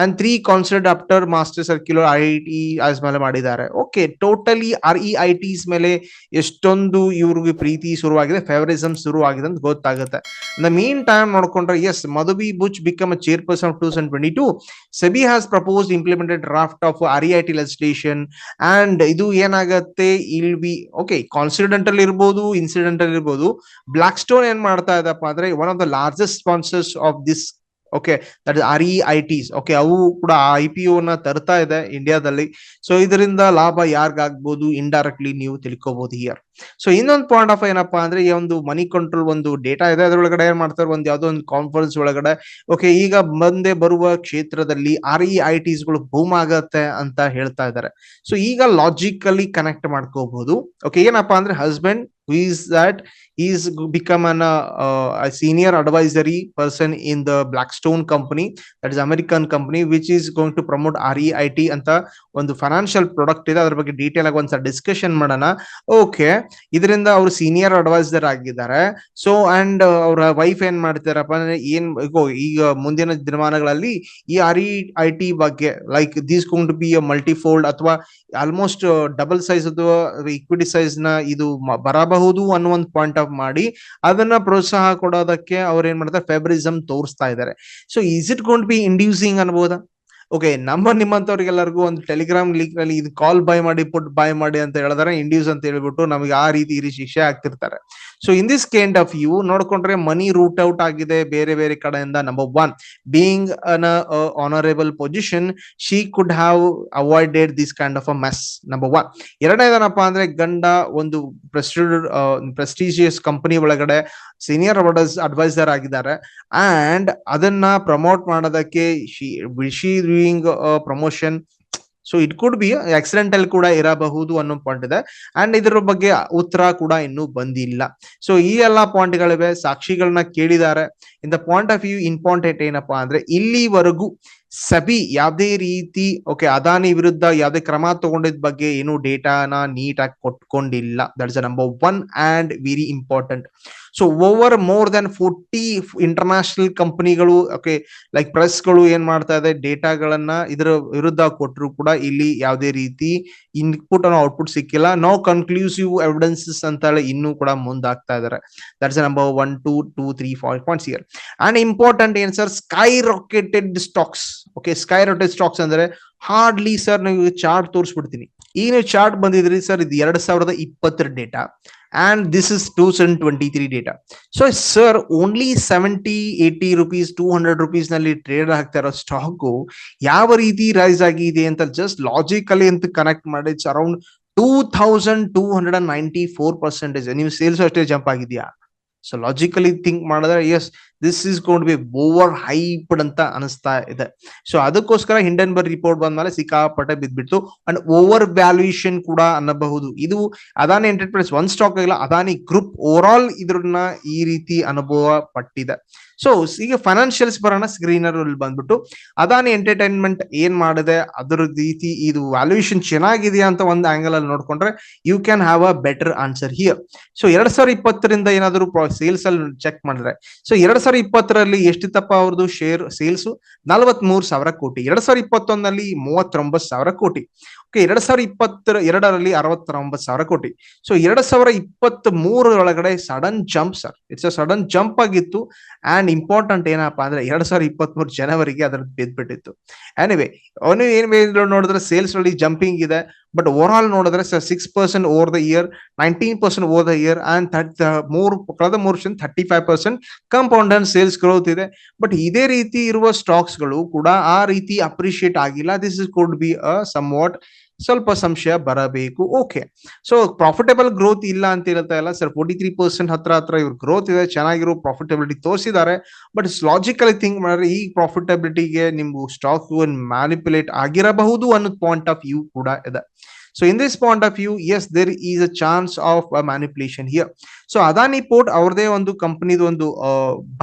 and three concert after master circular I T as ಮೇಲೆ ಮಾಡಿದ್ದಾರೆ. Okay totally R E I Ts ಮೇಲೆ ಎಷ್ಟೊಂದು ಇವ್ರಿಗೆ ಪ್ರೀತಿ ಶುರುವಾಗಿದೆ ಫೇವರಿಸಮ್ ಶುರುವಾಗಿದೆ ಅಂತ ಗೊತ್ತಾಗುತ್ತೆ. ದ ಮೇನ್ ಟೈಮ್ ನೋಡ್ಕೊಂಡ್ರೆ as Madhabi Buch become a chairperson of two thousand twenty two SEBI has propose implemented draft of R E I T legislation and ಇದು ಏನಾಗತ್ತೆ? ಇಲ್ ಬಿ ಓಕೆ ಕಾನ್ಸಿಡೆಂಟಲ್ ಇರ್ಬೋದು ಇನ್ಸಿಡೆಂಟಲ್ ಇರ್ಬೋದು. ಬ್ಲಾಕ್ ಸ್ಟೋನ್ ಏನ್ ಮಾಡ್ತಾ ಇದಪ್ಪ ಅಂದ್ರೆ one of the largest sponsors of this okay that R E I Ts okay ಅವು ಕೂಡ ಐ ಪಿ ನ ತರ್ತಾ ಇದೆ ಇಂಡಿಯಾದಲ್ಲಿ ಸೊ ಇದರಿಂದ ಲಾಭ ಯಾರಿಗಾಗ್ಬೋದು? ಇಂಡೈರೆಕ್ಟ್ಲಿ ನೀವು ತಿಳ್ಕೊಬಹುದು ಹಿಯರ್ ಸೊ ಇನ್ನೊಂದು ಪಾಯಿಂಟ್ ಆಫ್ ಏನಪ್ಪಾ ಅಂದ್ರೆ ಈ ಒಂದು ಮನಿ ಕಂಟ್ರೋಲ್ ಒಂದು ಡೇಟಾ ಇದೆ ಅದರೊಳಗಡೆ ಏನ್ ಮಾಡ್ತಾರೆ? ಒಂದು ಯಾವ್ದೋ ಒಂದು ಕಾನ್ಫರೆನ್ಸ್ ಒಳಗಡೆ ಓಕೆ ಈಗ ಮುಂದೆ ಬರುವ ಕ್ಷೇತ್ರದಲ್ಲಿ ಆರ್ ಇ ಐ ಟಿಸ್ಗಳು ಬೂಮ್ ಆಗತ್ತೆ ಅಂತ ಹೇಳ್ತಾ ಇದ್ದಾರೆ. ಸೊ ಈಗ ಲಾಜಿಕಲಿ ಕನೆಕ್ಟ್ ಮಾಡ್ಕೋಬಹುದು ಓಕೆ ಏನಪ್ಪಾ ಅಂದ್ರೆ husband who is that become become an uh, person a senior advisory person in the blackstone company that is american company which is going to promote reit ಅಂತ ಒಂದು financial product ಇದೆ. ಅದ್ರ ಬಗ್ಗೆ detail ಆಗಿ ಒಂದ್ಸಲ discussion ಮಾಡೋಣ. Okay ಇದರಿಂದ ಅವರು ಸೀನಿಯರ್ ಅಡ್ವೈಸರ್ ಆಗಿದ್ದಾರೆ. ಸೊ ಅಂಡ್ ಅವರ ವೈಫ್ ಏನ್ ಮಾಡ್ತಾರಪ್ಪ ಅಂದ್ರೆ ಏನ್ ಈಗ ಮುಂದಿನ ದಿನಮಾನಗಳಲ್ಲಿ ಈ ಆರ್ ಐ ಟಿ ಬಗ್ಗೆ like these going to be a multifold ಅಥವಾ ಆಲ್ಮೋಸ್ಟ್ ಡಬಲ್ ಸೈಜ್ ಅಥವಾ ಇಕ್ವಿಟಿ ಸೈಜ್ನ ಇದು ಬರಬಹುದು ಅನ್ನೋ ಒಂದು ಪಾಯಿಂಟ್ ಆಫ್ ಮಾಡಿ ಅದನ್ನ ಪ್ರೋತ್ಸಾಹ ಕೊಡೋದಕ್ಕೆ ಅವ್ರು ಏನ್ ಮಾಡ್ತಾರೆ ಫೆಬ್ರಿಸಮ್ ತೋರಿಸ್ತಾ ಇದ್ದಾರೆ. So is it can't be inducing ಅನ್ಬೋದಾ? Okay ನಮ್ಮ ನಿಮ್ಮಂತವ್ರಿಗೆಲ್ಲರಿಗೂ ಒಂದು ಟೆಲಿಗ್ರಾಮ್ ಲಿಂಕ್ನಲ್ಲಿ ಇದು ಕಾಲ್ ಬೈ ಮಾಡಿ ಪುಟ್ ಬೈ ಮಾಡಿ ಅಂತ ಹೇಳಿದ್ರೆ ಇಂಡ್ಯೂಸ್ ಅಂತ ಹೇಳ್ಬಿಟ್ಟು ನಮಗೆ ಆ ರೀತಿ ಶಿಕ್ಷೆ ಆಗ್ತಿರ್ತಾರೆ. So in this kind of you ನೋಡ್ಕೊಂಡ್ರೆ ಮನಿ ರೂಟ್ ಔಟ್ ಆಗಿದೆ ಬೇರೆ ಬೇರೆ ಕಡೆಯಿಂದ number one being an honourable position she could have avoided this kind of a mess number one ಎರಡನೇದೇನಪ್ಪ ಅಂದ್ರೆ ಗಂಡ ಒಂದು ಪ್ರೆಸ್ಟೀಜಿಯಸ್ ಕಂಪನಿ ಒಳಗಡೆ ಸೀನಿಯರ್ ಅಡ್ವೈಸರ್ ಆಗಿದ್ದಾರೆ. ಅಂಡ್ ಅದನ್ನ ಪ್ರಮೋಟ್ ಮಾಡೋದಕ್ಕೆ she doing promotion so it could be accidental ಕೂಡ ಇರಬಹುದು ಅನ್ನೋ ಪಾಯಿಂಟ್ ಇದೆ ಅಂಡ್ ಇದ್ರ ಬಗ್ಗೆ ಉತ್ತರ ಕೂಡ ಇನ್ನೂ ಬಂದಿಲ್ಲ ಸೊ ಈ ಎಲ್ಲ ಪಾಯಿಂಟ್ ಗಳಿವೆ ಸಾಕ್ಷಿಗಳನ್ನ ಕೇಳಿದ್ದಾರೆ in the point of view important ಏನಪ್ಪಾ ಅಂದ್ರೆ ಇಲ್ಲಿವರೆಗೂ ಸಭಿ ಯಾವುದೇ ರೀತಿ ಓಕೆ ಅದಾನಿ ವಿರುದ್ಧ ಯಾವುದೇ ಕ್ರಮ ತಗೊಂಡಿದ್ ಬಗ್ಗೆ ಏನು ಡೇಟಾನ ಆಗಿ ಕೊಟ್ಕೊಂಡಿಲ್ಲ that is number one and very important so over more than forty international ಕಂಪನಿಗಳು ಓಕೆ ಲೈಕ್ ಪ್ರೆಸ್ಗಳು ಏನ್ ಮಾಡ್ತಾ ಇದೆ, ಡೇಟಾಗಳನ್ನ ಇದರ ವಿರುದ್ಧ ಕೊಟ್ಟರು ಕೂಡ ಇಲ್ಲಿ ಯಾವುದೇ ರೀತಿ ಇನ್ಪುಟ್ ಅನ್ನೋ ಔಟ್ಪುಟ್ ಸಿಕ್ಕಿಲ್ಲ. ನೋ ಕನ್ಕ್ಲೂಸಿವ್ ಎವಿಡೆನ್ಸಸ್ ಅಂತ ಹೇಳಿ ಇನ್ನೂ ಕೂಡ ಮುಂದಾಗ್ತಾ ಇದಾರೆ. That's number one two two three five points year and important ಏನ್ sir sky rocketed stocks okay sky rocketed stocks ಅಂದ್ರೆ ಹಾರ್ಡ್ಲಿ ಸರ್ ನೀವು ಚಾರ್ಟ್ ತೋರಿಸ್ಬಿಡ್ತೀನಿ. ಈ ನೀವು ಚಾರ್ಟ್ ಬಂದಿದ್ರಿ ಸರ್ ಇದು ಎರಡ್ ಸಾವಿರದ ಇಪ್ಪತ್ತರ data thousand twenty three data so sir only seventy eighty rupees two hundred ರುಪೀಸ್ನಲ್ಲಿ trade ಆಗ್ತಾ ಸ್ಟಾಕ್ ಯಾವ ರೀತಿ ರೈಸ್ ಆಗಿದೆ ಅಂತ ಜಸ್ಟ್ ಲಾಜಿಕಲಿ ಅಂತ ಕನೆಕ್ಟ್ ಮಾಡಿ it's around two thousand two hundred and ninety four percentage ನೀವು ಸೇಲ್ಸ್ ಅಷ್ಟೇ ಜಂಪ್ ಆಗಿದೆಯಾ ಸೊ ಲಾಜಿಕಲಿ ಥಿಂಕ್ ಮಾಡಿದ್ರೆ yes this is gonna be over hyped ಅಂತ ಅನಿಸ್ತಾ ಇದೆ. ಸೊ ಅದಕ್ಕೋಸ್ಕರ ಹಿಂಡನ್ಬರ್ಗ್ ರಿಪೋರ್ಟ್ ಬಂದ್ಮೇಲೆ ಸಿಕ್ಕಾಪಟ್ಟೆ ಬಿದ್ದ್ಬಿಟ್ಟು ಅಂಡ್ ಓವರ್ ವ್ಯಾಲ್ಯೂಯೇಷನ್ ಕೂಡ ಅನ್ನಬಹುದು. ಇದು ಅದಾನಿ ಎಂಟರ್ಪ್ರೈಸ್ ಒನ್ ಸ್ಟಾಕ್ ಆಗಿಲ್ಲ ಅದಾನಿ ಗ್ರೂಪ್ ಓವರ್ ಆಲ್ ಇದ್ರನ್ನ ಈ ರೀತಿ ಅನುಭವ ಪಟ್ಟಿದೆ ಸೊ ಈಗ ಫೈನಾನ್ಷಿಯಲ್ಸ್ ಬರೋಣ ಸ್ಕ್ರೀನರ್ ಅಲ್ಲಿ ಬಂದ್ಬಿಟ್ಟು. ಅದಾನಿ ಎಂಟರ್ಟೈನ್ಮೆಂಟ್ ಏನ್ ಮಾಡಿದೆ, ಅದರ ರೀತಿ ಇದು ವ್ಯಾಲ್ಯೂಯೇಷನ್ ಚೆನ್ನಾಗಿದೆಯಾ ಅಂತ ಒಂದು ಆಂಗಲ್ ಅಲ್ಲಿ ನೋಡ್ಕೊಂಡ್ರೆ you can have a better answer here so ಎರಡ್ ಸಾವಿರದ ಇಪ್ಪತ್ತರಿಂದ ಏನಾದರೂ ಸೇಲ್ಸ್ ಅಲ್ಲಿ ಚೆಕ್ ಮಾಡಿದ್ರೆ ಸೊ ಎರಡ್ ಸಾವಿರದ ಇಪ್ಪತ್ತರಲ್ಲಿ ಎಷ್ಟಿತ್ತಪ್ಪ ಅವ್ರದ್ದು ಶೇರ್ ಸೇಲ್ಸ್ ನಲವತ್ ಮೂರ್ ಸಾವಿರ ಕೋಟಿ. ಎರಡ್ ಸಾವಿರ ಇಪ್ಪತ್ತೊಂದಲ್ಲಿ ಮೂವತ್ತೊಂಬತ್ತು ಸಾವಿರ ಕೋಟಿ. ಎರಡ್ ಸಾವಿರ ಇಪ್ಪತ್ತರ, ಎರಡರಲ್ಲಿ ಅರವತ್ತೊಂಬತ್ತು ಸಾವಿರ ಕೋಟಿ. ಸೊ ಎರಡ್ ಸಾವಿರ ಇಪ್ಪತ್ತ್ ಮೂರರೊಳಗಡೆ sudden jump sir it's a sudden jump ಆಗಿತ್ತು. ಅಂಡ್ ಇಂಪಾರ್ಟೆಂಟ್ ಏನಪ್ಪಾ ಅಂದ್ರೆ ಎರಡ್ ಸಾವಿರ ಇಪ್ಪತ್ತ್ ಮೂರು ಜನವರಿಗೆ ಅದ್ರದ್ದು ಬಿದ್ದ್ಬಿಟ್ಟಿತ್ತು ಎನಿವೆ ಅವನು ಏನ್ ನೋಡಿದ್ರೆ ಸೇಲ್ಸ್ ಅಲ್ಲಿ ಜಂಪಿಂಗ್ ಇದೆ. ಬಟ್ ಓವರ್ ಆಲ್ ನೋಡಿದ್ರೆ sir six percent over the year nineteen percent over the year and ಥರ್ಟ್ ಮೂರು, ಕಳೆದ ಮೂರು ವರ್ಷ thirty five percent compound and sales growth ಇದೆ. ಬಟ್ ಇದೇ ರೀತಿ ಇರುವ ಸ್ಟಾಕ್ಸ್ಗಳು ಕೂಡ ಆ ರೀತಿ ಅಪ್ರಿಶಿಯೇಟ್ ಆಗಿಲ್ಲ. This is could be a somewhat ಸ್ವಲ್ಪ ಸಂಶಯ ಬರಬೇಕು. ಓಕೆ ಸೊ ಪ್ರಾಫಿಟಬಲ್ ಗ್ರೋತ್ ಇಲ್ಲ ಅಂತ ಹೇಳ್ತಾ ಇಲ್ಲ. ಸರ್ ಫೋರ್ಟಿ ತ್ರೀ ಪರ್ಸೆಂಟ್ ಹತ್ರ ಹತ್ರ ಇವ್ರ ಗ್ರೋತ್ ಇದೆ. ಚೆನ್ನಾಗಿರೋ ಪ್ರಾಫಿಟಬಿಲಿಟಿ ತೋರಿಸಿದ್ದಾರೆ. ಬಟ್ ಲಾಜಿಕಲಿ ಥಿಂಕ್ ಮಾಡಿದ್ರೆ ಈ ಪ್ರಾಫಿಟಬಿಲಿಟಿಗೆ ನಿಮ್ಗೆ ಸ್ಟಾಕ್ ಮ್ಯಾನಿಪುಲೇಟ್ ಆಗಿರಬಹುದು ಅನ್ನೋ ಪಾಯಿಂಟ್ ಆಫ್ ವ್ಯೂ ಕೂಡ ಇದೆ. So in this point of view as there is a chance of manipulation here so Adani port ಅವ್ರದೇ ಒಂದು ಕಂಪನಿದ ಒಂದು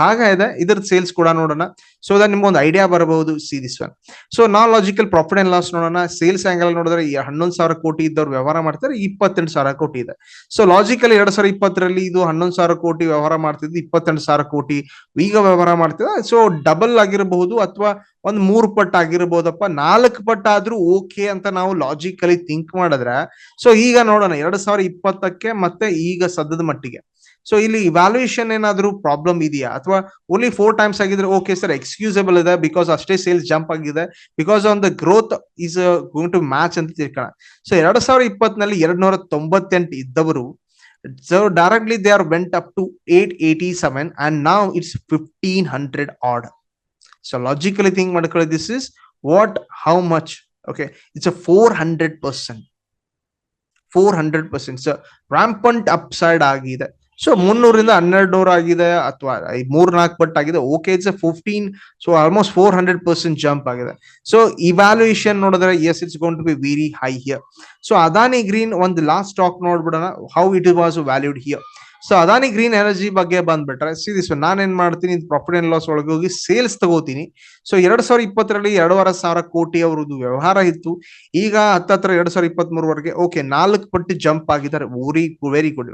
ಭಾಗ ಇದೆ. ಇದ್ರ ಸೇಲ್ಸ್ ಕೂಡ ನೋಡೋಣ. ಸೊ ಅದ ನಿಮ್ಗೆ ಒಂದು ಐಡಿಯಾ ಬರಬಹುದು ಸಿ ದಿಸ್ ಒನ್ ಸೊ ನಾನ್ ಲಾಜಿಕಲ್ ಪ್ರಾಫಿಟ್ ಅಂಡ್ ಲಾಸ್ ನೋಡೋಣ. ಸೇಲ್ಸ್ ಆಂಗಲ್ ನೋಡಿದ್ರೆ ಹನ್ನೊಂದು ಸಾವಿರ ಕೋಟಿ ಇದ್ದವ್ರು ವ್ಯವಹಾರ ಮಾಡ್ತಾರೆ ಇಪ್ಪತ್ತೆಂಟು ಸಾವಿರ ಕೋಟಿ ಇದೆ. ಸೊ ಲಾಜಿಕಲ್ ಎರಡ್ ಸಾವಿರ ಇಪ್ಪತ್ತರಲ್ಲಿ ಇದು ಹನ್ನೊಂದು ಸಾವಿರ ಕೋಟಿ ವ್ಯವಹಾರ ಮಾಡ್ತಿದ್ದು, ಇಪ್ಪತ್ತೆಂಟು ಸಾವಿರ ಕೋಟಿ ಈಗ ವ್ಯವಹಾರ ಮಾಡ್ತಿದೆ. ಸೊ ಡಬಲ್ ಆಗಿರಬಹುದು ಅಥವಾ ಒಂದು ಮೂರು ಪಟ್ಟು ಆಗಿರಬಹುದಪ್ಪ ನಾಲ್ಕು ಪಟ್ಟು ಆದ್ರೂ ಓಕೆ ಅಂತ ನಾವು ಲಾಜಿಕಲಿ ಥಿಂಕ್ ಮಾಡಿದ್ರೆ ಸೊ ಈಗ ನೋಡೋಣ, ಎರಡ್ ಸಾವಿರದ ಇಪ್ಪತ್ತಕ್ಕೆ ಮತ್ತೆ ಈಗ ಸದ್ಯದ ಮಟ್ಟಿಗೆ. ಸೊ ಇಲ್ಲಿ ವ್ಯಾಲ್ಯೂಯೇಷನ್ ಏನಾದ್ರೂ ಪ್ರಾಬ್ಲಮ್ ಇದೆಯಾ? ಅಥವಾ ಓನ್ಲಿ ಫೋರ್ ಟೈಮ್ಸ್ ಆಗಿದ್ರೆ ಓಕೆ ಸರ್ ಎಕ್ಸ್ಕ್ಯೂಸಬಲ್ ಇದೆ ಬಿಕಾಸ್ ಅಷ್ಟೇ ಸೇಲ್ಸ್ ಜಂಪ್ ಆಗಿದೆ. Because on the growth is going to match ಅಂತ ತಿಳ್ಕೋಣ ಸೊ ಎರಡ್ ಸಾವಿರದ ಇಪ್ಪತ್ನಲ್ಲಿ ಎರಡ್ ನೂರ ತೊಂಬತ್ತೆಂಟು ಇದ್ದವರು so directly they are went up to eight eighty seven and now it's fifteen hundred order so logically think ಮಾಡ್ಕೊಳ್ಳಿ this is what how much okay it's a four hundred percent four hundred percent rampant upside ಆಗಿದೆ. So ಮುನ್ನೂರಿಂದ ಹನ್ನೆರಡು ನೂರ ಆಗಿದೆ ಅಥವಾ ಮೂರ್ ನಾಲ್ಕು ಪಟ್ಟು ಆಗಿದೆ. Okay it's fifteen so almost four hundred percent jump ಆಗಿದೆ. ಸೊ ಇವ್ಯಾಲ್ಯೂಯೇಷನ್ ನೋಡಿದ್ರೆ as it's gone to be very high here so Adani green ಒಂದು last stock ನೋಡ್ಬಿಡೋಣ. How it was valued here so Adani green energy ಬಗ್ಗೆ ಬಂದ್ಬಿಟ್ರೆ ಸಿದಿಸ್ ನಾನೇನ್ ಮಾಡ್ತೀನಿ profit and loss ಒಳಗೆ ಹೋಗಿ sales ತಗೋತೀನಿ. ಸೊ ಎರಡ್ ಸಾವಿರ ಇಪ್ಪತ್ತರಲ್ಲಿ ಎರಡೂವರೆ ಸಾವಿರ ಕೋಟಿ ಅವರದ್ದು ವ್ಯವಹಾರ ಇತ್ತು. ಈಗ ಹತ್ತತ್ರ ಎರಡ್ ಸಾವಿರದ ಇಪ್ಪತ್ತ್ ಮೂರವರೆಗೆ ಓಕೆ ನಾಲ್ಕು ಪಟ್ಟು ಜಂಪ್ ಆಗಿದ್ದಾರೆ. ಊರಿ ವೆರಿ ಗುಡ್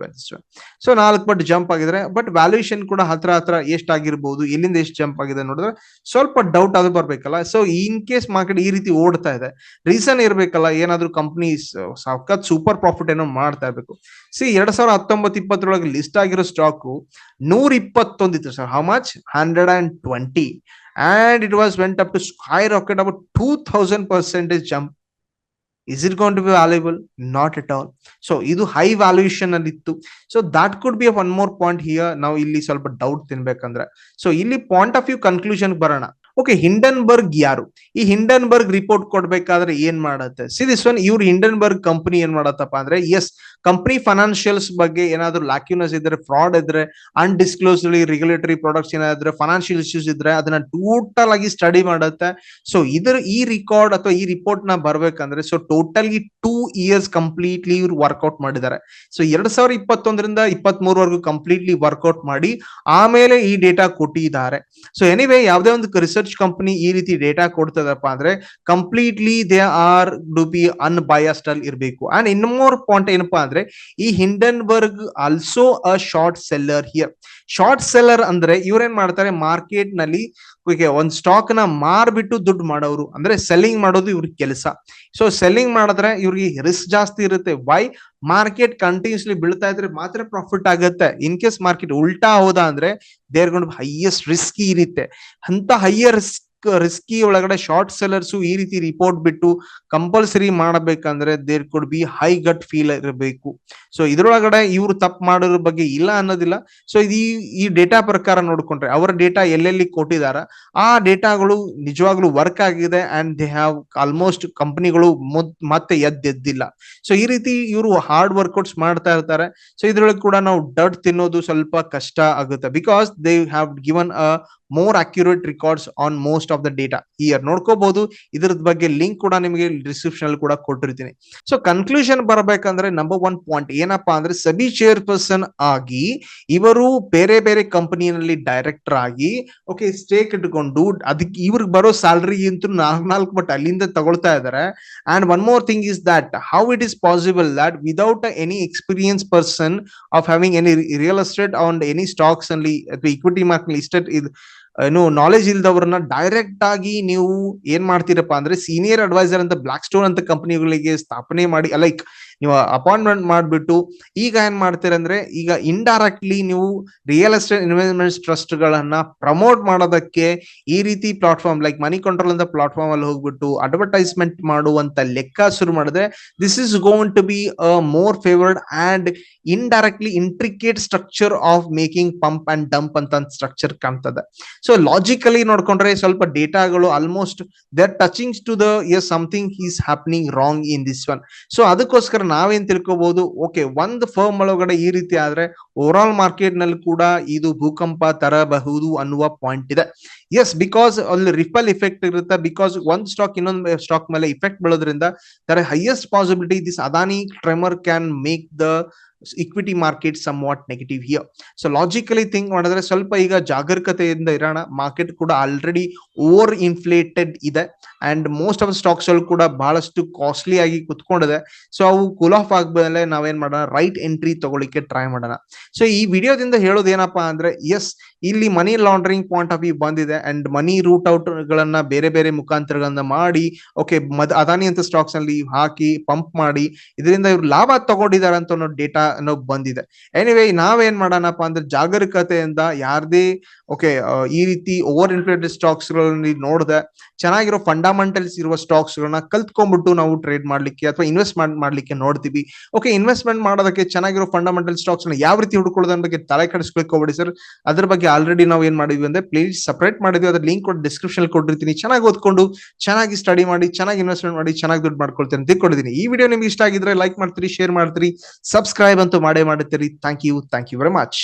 ಸೊ ನಾಲ್ಕು ಪಟ್ಟು ಜಂಪ್ ಆಗಿದ್ದಾರೆ. ಬಟ್ ವ್ಯಾಲ್ಯೂಯೇಷನ್ ಕೂಡ ಹತ್ರ ಹತ್ರ ಎಷ್ಟಾಗಿರ್ಬೋದು ಎಲ್ಲಿಂದ ಎಷ್ಟು ಜಂಪ್ ಆಗಿದೆ ನೋಡಿದ್ರೆ ಸ್ವಲ್ಪ ಡೌಟ್ ಅದು ಬರ್ಬೇಕಲ್ಲ. ಸೊ ಇನ್ ಕೇಸ್ ಮಾರ್ಕೆಟ್ ಈ ರೀತಿ ಓಡ್ತಾ ಇದೆ ರೀಸನ್ ಇರ್ಬೇಕಲ್ಲ, ಏನಾದ್ರೂ ಕಂಪ್ನೀಸ್ ಸಖತ್ ಸೂಪರ್ ಪ್ರಾಫಿಟ್ ಏನೋ ಮಾಡ್ತಾ ಇರ್ಬೇಕು. ಸಿ ಎರಡ್ ಸಾವಿರದ ಹತ್ತೊಂಬತ್ತು ಇಪ್ಪತ್ತರೊಳಗೆ ಲಿಸ್ಟ್ ಆಗಿರೋ ಸ್ಟಾಕು ನೂರ ಇಪ್ಪತ್ತೊಂದಿತ್ತು sir how much hundred and twenty and it was went up to skyrocket about two thousand percentage jump is it gone to be valuable not at all so ಇದು high valuation ಅಲ್ಲಿ ಇತ್ತು. So that could be one more point here ನಾವು ಇಲ್ಲಿ ಸ್ವಲ್ಪ doubt ತಿನ್ಬೇಕಂದ್ರೆ. So ಇಲ್ಲಿ point of view conclusion ಬರೋಣ. Okay Hindenburg ಯಾರು? ಈ ಹಿಂಡನ್ಬರ್ಗ್ ರಿಪೋರ್ಟ್ ಕೊಡ್ಬೇಕಾದ್ರೆ ಏನ್ ಮಾಡತ್ತೆ? ಸಿ ದಿಸ್ ಒನ್ ಇವ್ರು ಹಿಂಡನ್ಬರ್ಗ್ ಕಂಪನಿ ಏನ್ ಮಾಡತ್ತಪ್ಪ ಅಂದ್ರೆ ಎಸ್ ಕಂಪನಿ ಫೈನಾನ್ಷಿಯಲ್ಸ್ ಬಗ್ಗೆ ಏನಾದ್ರು ಲ್ಯಾಕ್ಯೂನಸ್ ಇದ್ರೆ ಫ್ರಾಡ್ ಇದ್ರೆ ಅನ್ಡಿಸ್ಕ್ಲೋಸ್ಡ್ಲಿ ರೆಗ್ಯುಲೇಟರಿ ಪ್ರಾಡಕ್ಟ್ಸ್ ಏನಾದ್ರೆ ಫೈನಾನ್ಷಿಯಲ್ ಇಶ್ಯೂಸ್ ಇದ್ರೆ, ಅದನ್ನ ಟೋಟಲ್ ಆಗಿ ಸ್ಟಡಿ ಮಾಡುತ್ತೆ. ಸೊ ಇದರ ಈ ರೆಕಾರ್ಡ್ ಅಥವಾ ಈ ರಿಪೋರ್ಟ್ನ ಬರ್ಬೇಕಂದ್ರೆ so totally two years completely ಇವ್ರು ವರ್ಕೌಟ್ ಮಾಡಿದ್ದಾರೆ. ಸೊ ಎರಡ್ ಸಾವಿರದ ಇಪ್ಪತ್ತೊಂದರಿಂದ ಇಪ್ಪತ್ತ್ ಮೂರವರೆಗೂ ಕಂಪ್ಲೀಟ್ಲಿ ವರ್ಕೌಟ್ ಮಾಡಿ, ಆಮೇಲೆ ಈ ಡೇಟಾ ಕೊಟ್ಟಿದ್ದಾರೆ. ಸೊ ಎನಿವೇ ಯಾವುದೇ ಒಂದು ರಿಸರ್ಚ್ ಕಂಪನಿ ಈ ರೀತಿ ಡೇಟಾ ಕೊಡ್ತದಪ್ಪ ಅಂದ್ರೆ completely they are do be unbiased ಅಲ್ಲಿ ಇರಬೇಕು. ಅಂಡ್ ಇನ್ ಮೋರ್ ಪಾಯಿಂಟ್ ಏನಪ್ಪಾ ಅಂದ್ರೆ ಈ Hindenburg also a short seller here short seller ಅಂದ್ರೆ ಇವ್ರೇನ್ ಮಾಡ್ತಾರೆ? ಮಾರ್ಕೆಟ್ನಲ್ಲಿ ಒಂದ್ ಸ್ಟಾಕ್ನ ಮಾರ್ಬಿಟ್ಟು ದುಡ್ಡು ಮಾಡೋರು ಅಂದ್ರೆ ಸೆಲ್ಲಿಂಗ್ ಮಾಡೋದು ಇವ್ರಿಗೆ ಕೆಲಸ. ಸೊ ಸೆಲ್ಲಿಂಗ್ ಮಾಡಿದ್ರೆ ಇವ್ರಿಗೆ ರಿಸ್ಕ್ ಜಾಸ್ತಿ ಇರುತ್ತೆ. ವೈ ಮಾರ್ಕೆಟ್ ಕಂಟಿನ್ಯೂಸ್ಲಿ ಬೀಳ್ತಾ ಇದ್ರೆ ಮಾತ್ರ ಪ್ರಾಫಿಟ್ ಆಗುತ್ತೆ. ಇನ್ ಕೇಸ್ ಮಾರ್ಕೆಟ್ ಉಲ್ಟಾ ಹೋದ ಅಂದ್ರೆ ದೇರ್ ಗೊಂಡು ಹೈಯೆಸ್ಟ್ ರಿಸ್ಕಿ ಇರುತ್ತೆ. ಅಂತ ಹೈಯರ್ ರಿಸ್ಕ್ ರಿಸ್ಕಿ ಒಳಗಡೆ ಶಾರ್ಟ್ ಸೆಲ್ಲರ್ಸ್ ಈ ರೀತಿ ರಿಪೋರ್ಟ್ ಬಿಟ್ಟು ಕಂಪಲ್ಸರಿ ಮಾಡಬೇಕಂದ್ರೆ there could be high gut feel ಇರಬೇಕು. ಸೊ ಇದ್ರೊಳಗಡೆ ಇವ್ರು ತಪ್ಪು ಮಾಡೋದ್ರ ಬಗ್ಗೆ ಇಲ್ಲ ಅನ್ನೋದಿಲ್ಲ. ಸೊ ಈ ಈ ಡೇಟಾ ಪ್ರಕಾರ ನೋಡ್ಕೊಂಡ್ರೆ ಅವರ ಡೇಟಾ ಎಲ್ಲೆಲ್ಲಿ ಕೊಟ್ಟಿದಾರ, ಆ ಡೇಟಾಗಳು ನಿಜವಾಗ್ಲೂ ವರ್ಕ್ ಆಗಿದೆ ಅಂಡ್ ದೇ ಹ್ಯಾವ್ ಆಲ್ಮೋಸ್ಟ್ ಕಂಪನಿಗಳು ಮತ್ತೆ ಎದ್ದೆದ್ದಿಲ್ಲ. ಸೊ ಈ ರೀತಿ ಇವರು ಹಾರ್ಡ್ ವರ್ಕೌಟ್ಸ್ ಮಾಡ್ತಾ ಇರ್ತಾರೆ. ಸೊ ಇದ್ರೊಳಗೆ ಕೂಡ ನಾವು ಡಟ್ ತಿನ್ನೋದು ಸ್ವಲ್ಪ ಕಷ್ಟ ಆಗುತ್ತೆ because they have given a more accurate records on most of the data year ನೋಡ್ಕೋಬಹುದು ಇದ್ರ ಬಗ್ಗೆ ಲಿಂಕ್ ಕೂಡ ನಿಮಗೆ ಡಿಸ್ಕ್ರಿಪ್ಷನ್ ಅಲ್ಲಿ ಕೂಡ ಕೊಟ್ಟಿರ್ತೀನಿ. ಸೊ ಕನ್ಕ್ಲೂಷನ್ ಬರಬೇಕಂದ್ರೆ ನಂಬರ್ ಒನ್ ಪಾಯಿಂಟ್ ಏನಪ್ಪಾ ಅಂದ್ರೆ ಸಬಿ ಚೇರ್ ಪರ್ಸನ್ ಆಗಿ ಇವರು ಬೇರೆ ಬೇರೆ ಕಂಪನಿಯಲ್ಲಿ ಡೈರೆಕ್ಟರ್ ಆಗಿ ಓಕೆ ಸ್ಟೇಕ್ ಇಟ್ಕೊಂಡು ಅದಕ್ಕೆ ಇವ್ರಿಗೆ ಬರೋ ಸ್ಯಾಲ್ರಿ ಅಂತೂ ನಾಲ್ಕು ನಾಲ್ಕು ಬಟ್ ಅಲ್ಲಿಂದ ತಗೊಳ್ತಾ ಇದಾರೆ. And one more thing is that how it is possible that without any experience person of having any real estate on any stocks ಅಲ್ಲಿ ಅಥವಾ ಇಕ್ವಿಟಿ ಮಾರ್ಕ್ ಲಿಸ್ಟೆಡ್ ಇದು ಏನು ನಾಲೆಜ್ ಇಲ್ದವ್ರನ್ನ ಡೈರೆಕ್ಟ್ ಆಗಿ ನೀವು ಏನ್ ಮಾಡ್ತೀರಪ್ಪ ಅಂದ್ರೆ ಸೀನಿಯರ್ ಅಡ್ವೈಸರ್ ಅಂತ ಬ್ಲಾಕ್ ಸ್ಟೋನ್ ಅಂತ ಕಂಪನಿಗಳಿಗೆ ಸ್ಥಾಪನೆ ಮಾಡಿ ಲೈಕ್ ನೀವು ಅಪಾಯಿಂಟ್ಮೆಂಟ್ ಮಾಡ್ಬಿಟ್ಟು ಈಗ ಏನ್ ಮಾಡ್ತೀರಂದ್ರೆ ಈಗ ಇಂಡೈರೆಕ್ಟ್ಲಿ ನೀವು ರಿಯಲ್ ಎಸ್ಟೇಟ್ ಇನ್ವೆಸ್ಟ್ಮೆಂಟ್ ಟ್ರಸ್ಟ್ ಗಳನ್ನ ಪ್ರಮೋಟ್ ಮಾಡೋದಕ್ಕೆ ಈ ರೀತಿ ಪ್ಲಾಟ್ಫಾರ್ಮ್ ಲೈಕ್ ಮನಿ ಕಂಟ್ರೋಲ್ ಅಂತ ಪ್ಲಾಟ್ಫಾರ್ಮ್ ಅಲ್ಲಿ ಹೋಗ್ಬಿಟ್ಟು ಅಡ್ವರ್ಟೈಸ್ಮೆಂಟ್ ಮಾಡುವಂತ ಲೆಕ್ಕ ಶುರು ಮಾಡಿದ್ರೆ this is gonna be a more favoured and indirectly intricate structure of making pump and dump ಅಂತ ಸ್ಟ್ರಕ್ಚರ್ ಕಾಣ್ತದೆ. ಸೊ ಲಾಜಿಕಲಿ ನೋಡ್ಕೊಂಡ್ರೆ ಸ್ವಲ್ಪ ಡೇಟಾಗಳು almost there touchings to the something is happening wrong in this one so ಅದಕ್ಕೋಸ್ಕರ ನಾವೇನ್ ತಿಳ್ಕೊಬಹುದು okay, ಒಂದ್ firm ಒಳಗಡೆ ಈ ರೀತಿ ಆದ್ರೆ ಓವರ್ ಆಲ್ ಮಾರ್ಕೆಟ್ನಲ್ಲಿ ಕೂಡ ಇದು ಭೂಕಂಪ ತರಬಹುದು ಅನ್ನುವ ಪಾಯಿಂಟ್ ಇದೆ. ಎಸ್ ಬಿಕಾಸ್ ಅಲ್ಲಿ ರಿಪಲ್ ಇಫೆಕ್ಟ್ ಇರುತ್ತೆ. ಬಿಕಾಸ್ ಒಂದ್ ಸ್ಟಾಕ್ ಇನ್ನೊಂದು ಸ್ಟಾಕ್ ಮೇಲೆ effect ಬೀಳೋದ್ರಿಂದ the highest possibility this Adani tremor can make the equity market somewhat negative here so logically think ಮಾಡಿದ್ರೆ ಸ್ವಲ್ಪ ಈಗ ಜಾಗರೂಕತೆಯಿಂದ ಇರೋಣ. ಮಾರ್ಕೆಟ್ ಕೂಡ ಆಲ್ರೆಡಿ ಓವರ್ ಇನ್ಫ್ಲೇಟೆಡ್ ಇದೆ. ಅಂಡ್ ಮೋಸ್ಟ್ ಆಫ್ ಸ್ಟಾಕ್ಸ್ ಅಲ್ಲಿ ಕೂಡ ಬಹಳಷ್ಟು ಕಾಸ್ಟ್ಲಿ ಆಗಿ ಕುತ್ಕೊಂಡಿದೆ. ಸೊ ಅವು ಕೂಲ್ ಆಫ್ ಆಗ್ಬೇಲೆ ನಾವೇನ್ ಮಾಡೋಣ? ರೈಟ್ ಎಂಟ್ರಿ ತಗೊಳ್ಳಿಕ್ಕೆ ಟ್ರೈ ಮಾಡೋಣ. ಸೊ ಈ ವಿಡಿಯೋದಿಂದ ಹೇಳೋದು ಏನಪ್ಪಾ ಅಂದ್ರೆ ಎಸ್ ಇಲ್ಲಿ money laundering point of view ಬಂದಿದೆ ಅಂಡ್ ಮನಿ ರೂಟ್ ಔಟ್ ಗಳನ್ನ ಬೇರೆ ಬೇರೆ ಮುಖಾಂತರಗಳನ್ನ ಮಾಡಿ ಓಕೆ ಮದ್ ಅದಾನಿ ಅಂತ ಸ್ಟಾಕ್ಸ್ ಅಲ್ಲಿ ಹಾಕಿ ಪಂಪ್ ಮಾಡಿ, ಇದರಿಂದ ಇವ್ರು ಲಾಭ ತಗೊಂಡಿದ್ದಾರೆ ಅಂತ ಅನ್ನೋ ಡೇಟಾ ಅನ್ನೋ ಬಂದಿದೆ. ಎನಿವೇ ನಾವೇನ್ ಮಾಡೋಣಪ್ಪ ಅಂದ್ರೆ ಜಾಗರೂಕತೆಯಿಂದ ಯಾರ್ದೇ ಓಕೆ ಈ ರೀತಿ ಓವರ್ ಇನ್ಫ್ಲೇಟೆಡ್ ಸ್ಟಾಕ್ಸ್ಗಳಲ್ಲಿ ನೋಡಿದೆ, ಚೆನ್ನಾಗಿರೋ ಫಂಡ ಫಂಡಮೆಂಟಲ್ಸ್ ಇರುವ ಸ್ಟಾಕ್ಸ್ ಗಳನ್ನ ಕಲ್ತ್ಕೊಂಡ್ಬಿಟ್ಟು ನಾವು ಟ್ರೇಡ್ ಮಾಡ್ಲಿಕ್ಕೆ ಅಥವಾ ಇನ್ವೆಸ್ಟ್ಮೆಂಟ್ ಮಾಡ್ಲಿಕ್ಕೆ ನೋಡ್ತೀವಿ. ಓಕೆ ಇನ್ವೆಸ್ಟ್ಮೆಂಟ್ ಮಾಡೋದಕ್ಕೆ ಚೆನ್ನಾಗಿರೋ ಫಂಡಮೆಂಟಲ್ ಸ್ಟಾಕ್ಸ್ ಯಾವ ರೀತಿ ಹುಡ್ಕೊಳ್ಳೋದ್ರ ಬಗ್ಗೆ ತಲೆ ಹೋಗ್ಬೇಡಿ ಸರ್ ಅದ್ರ ಬಗ್ಗೆ ಆಲ್ರೆಡಿ ನಾವು ಏನ್ ಮಾಡಿದ್ವಿ ಅಂದ್ರೆ ಪ್ಲೀಸ್ ಸಪರೇಟ್ ಮಾಡಿದ್ವಿ. ಅದ್ರ ಲಿಂಕ್ ಕೊಟ್ಟು ಡಿಸ್ಕ್ರಿಪ್ಷನ್ ಕೊಟ್ಟಿರ್ತೀನಿ. ಚೆನ್ನಾಗಿ ಓದ್ಕೊಂಡು, ಚೆನ್ನಾಗಿ ಸ್ಟಡಿ ಮಾಡಿ, ಚೆನ್ನಾಗಿ ಇನ್ವೆಸ್ಟ್ಮೆಂಟ್ ಮಾಡಿ, ಚೆನ್ನಾಗಿ ದುಡ್ಡು ಮಾಡ್ಕೊಳ್ತೀನಿ ಅಂತ ತಿಳ್ಕೊಂಡಿದ್ದೀನಿ. ಈ ವಿಡಿಯೋ ನಿಮ್ಗೆ ಇಷ್ಟ ಆಗಿದ್ರೆ ಲೈಕ್ ಮಾಡ್ತೀರಿ ಶೇರ್ ಮಾಡ್ತೀರಿ ಸಬ್ಸ್ಕ್ರೈಬ್ ಅಂತೂ ಮಾಡೇ ಮಾಡ್ತೀರಿ thank you thank you very much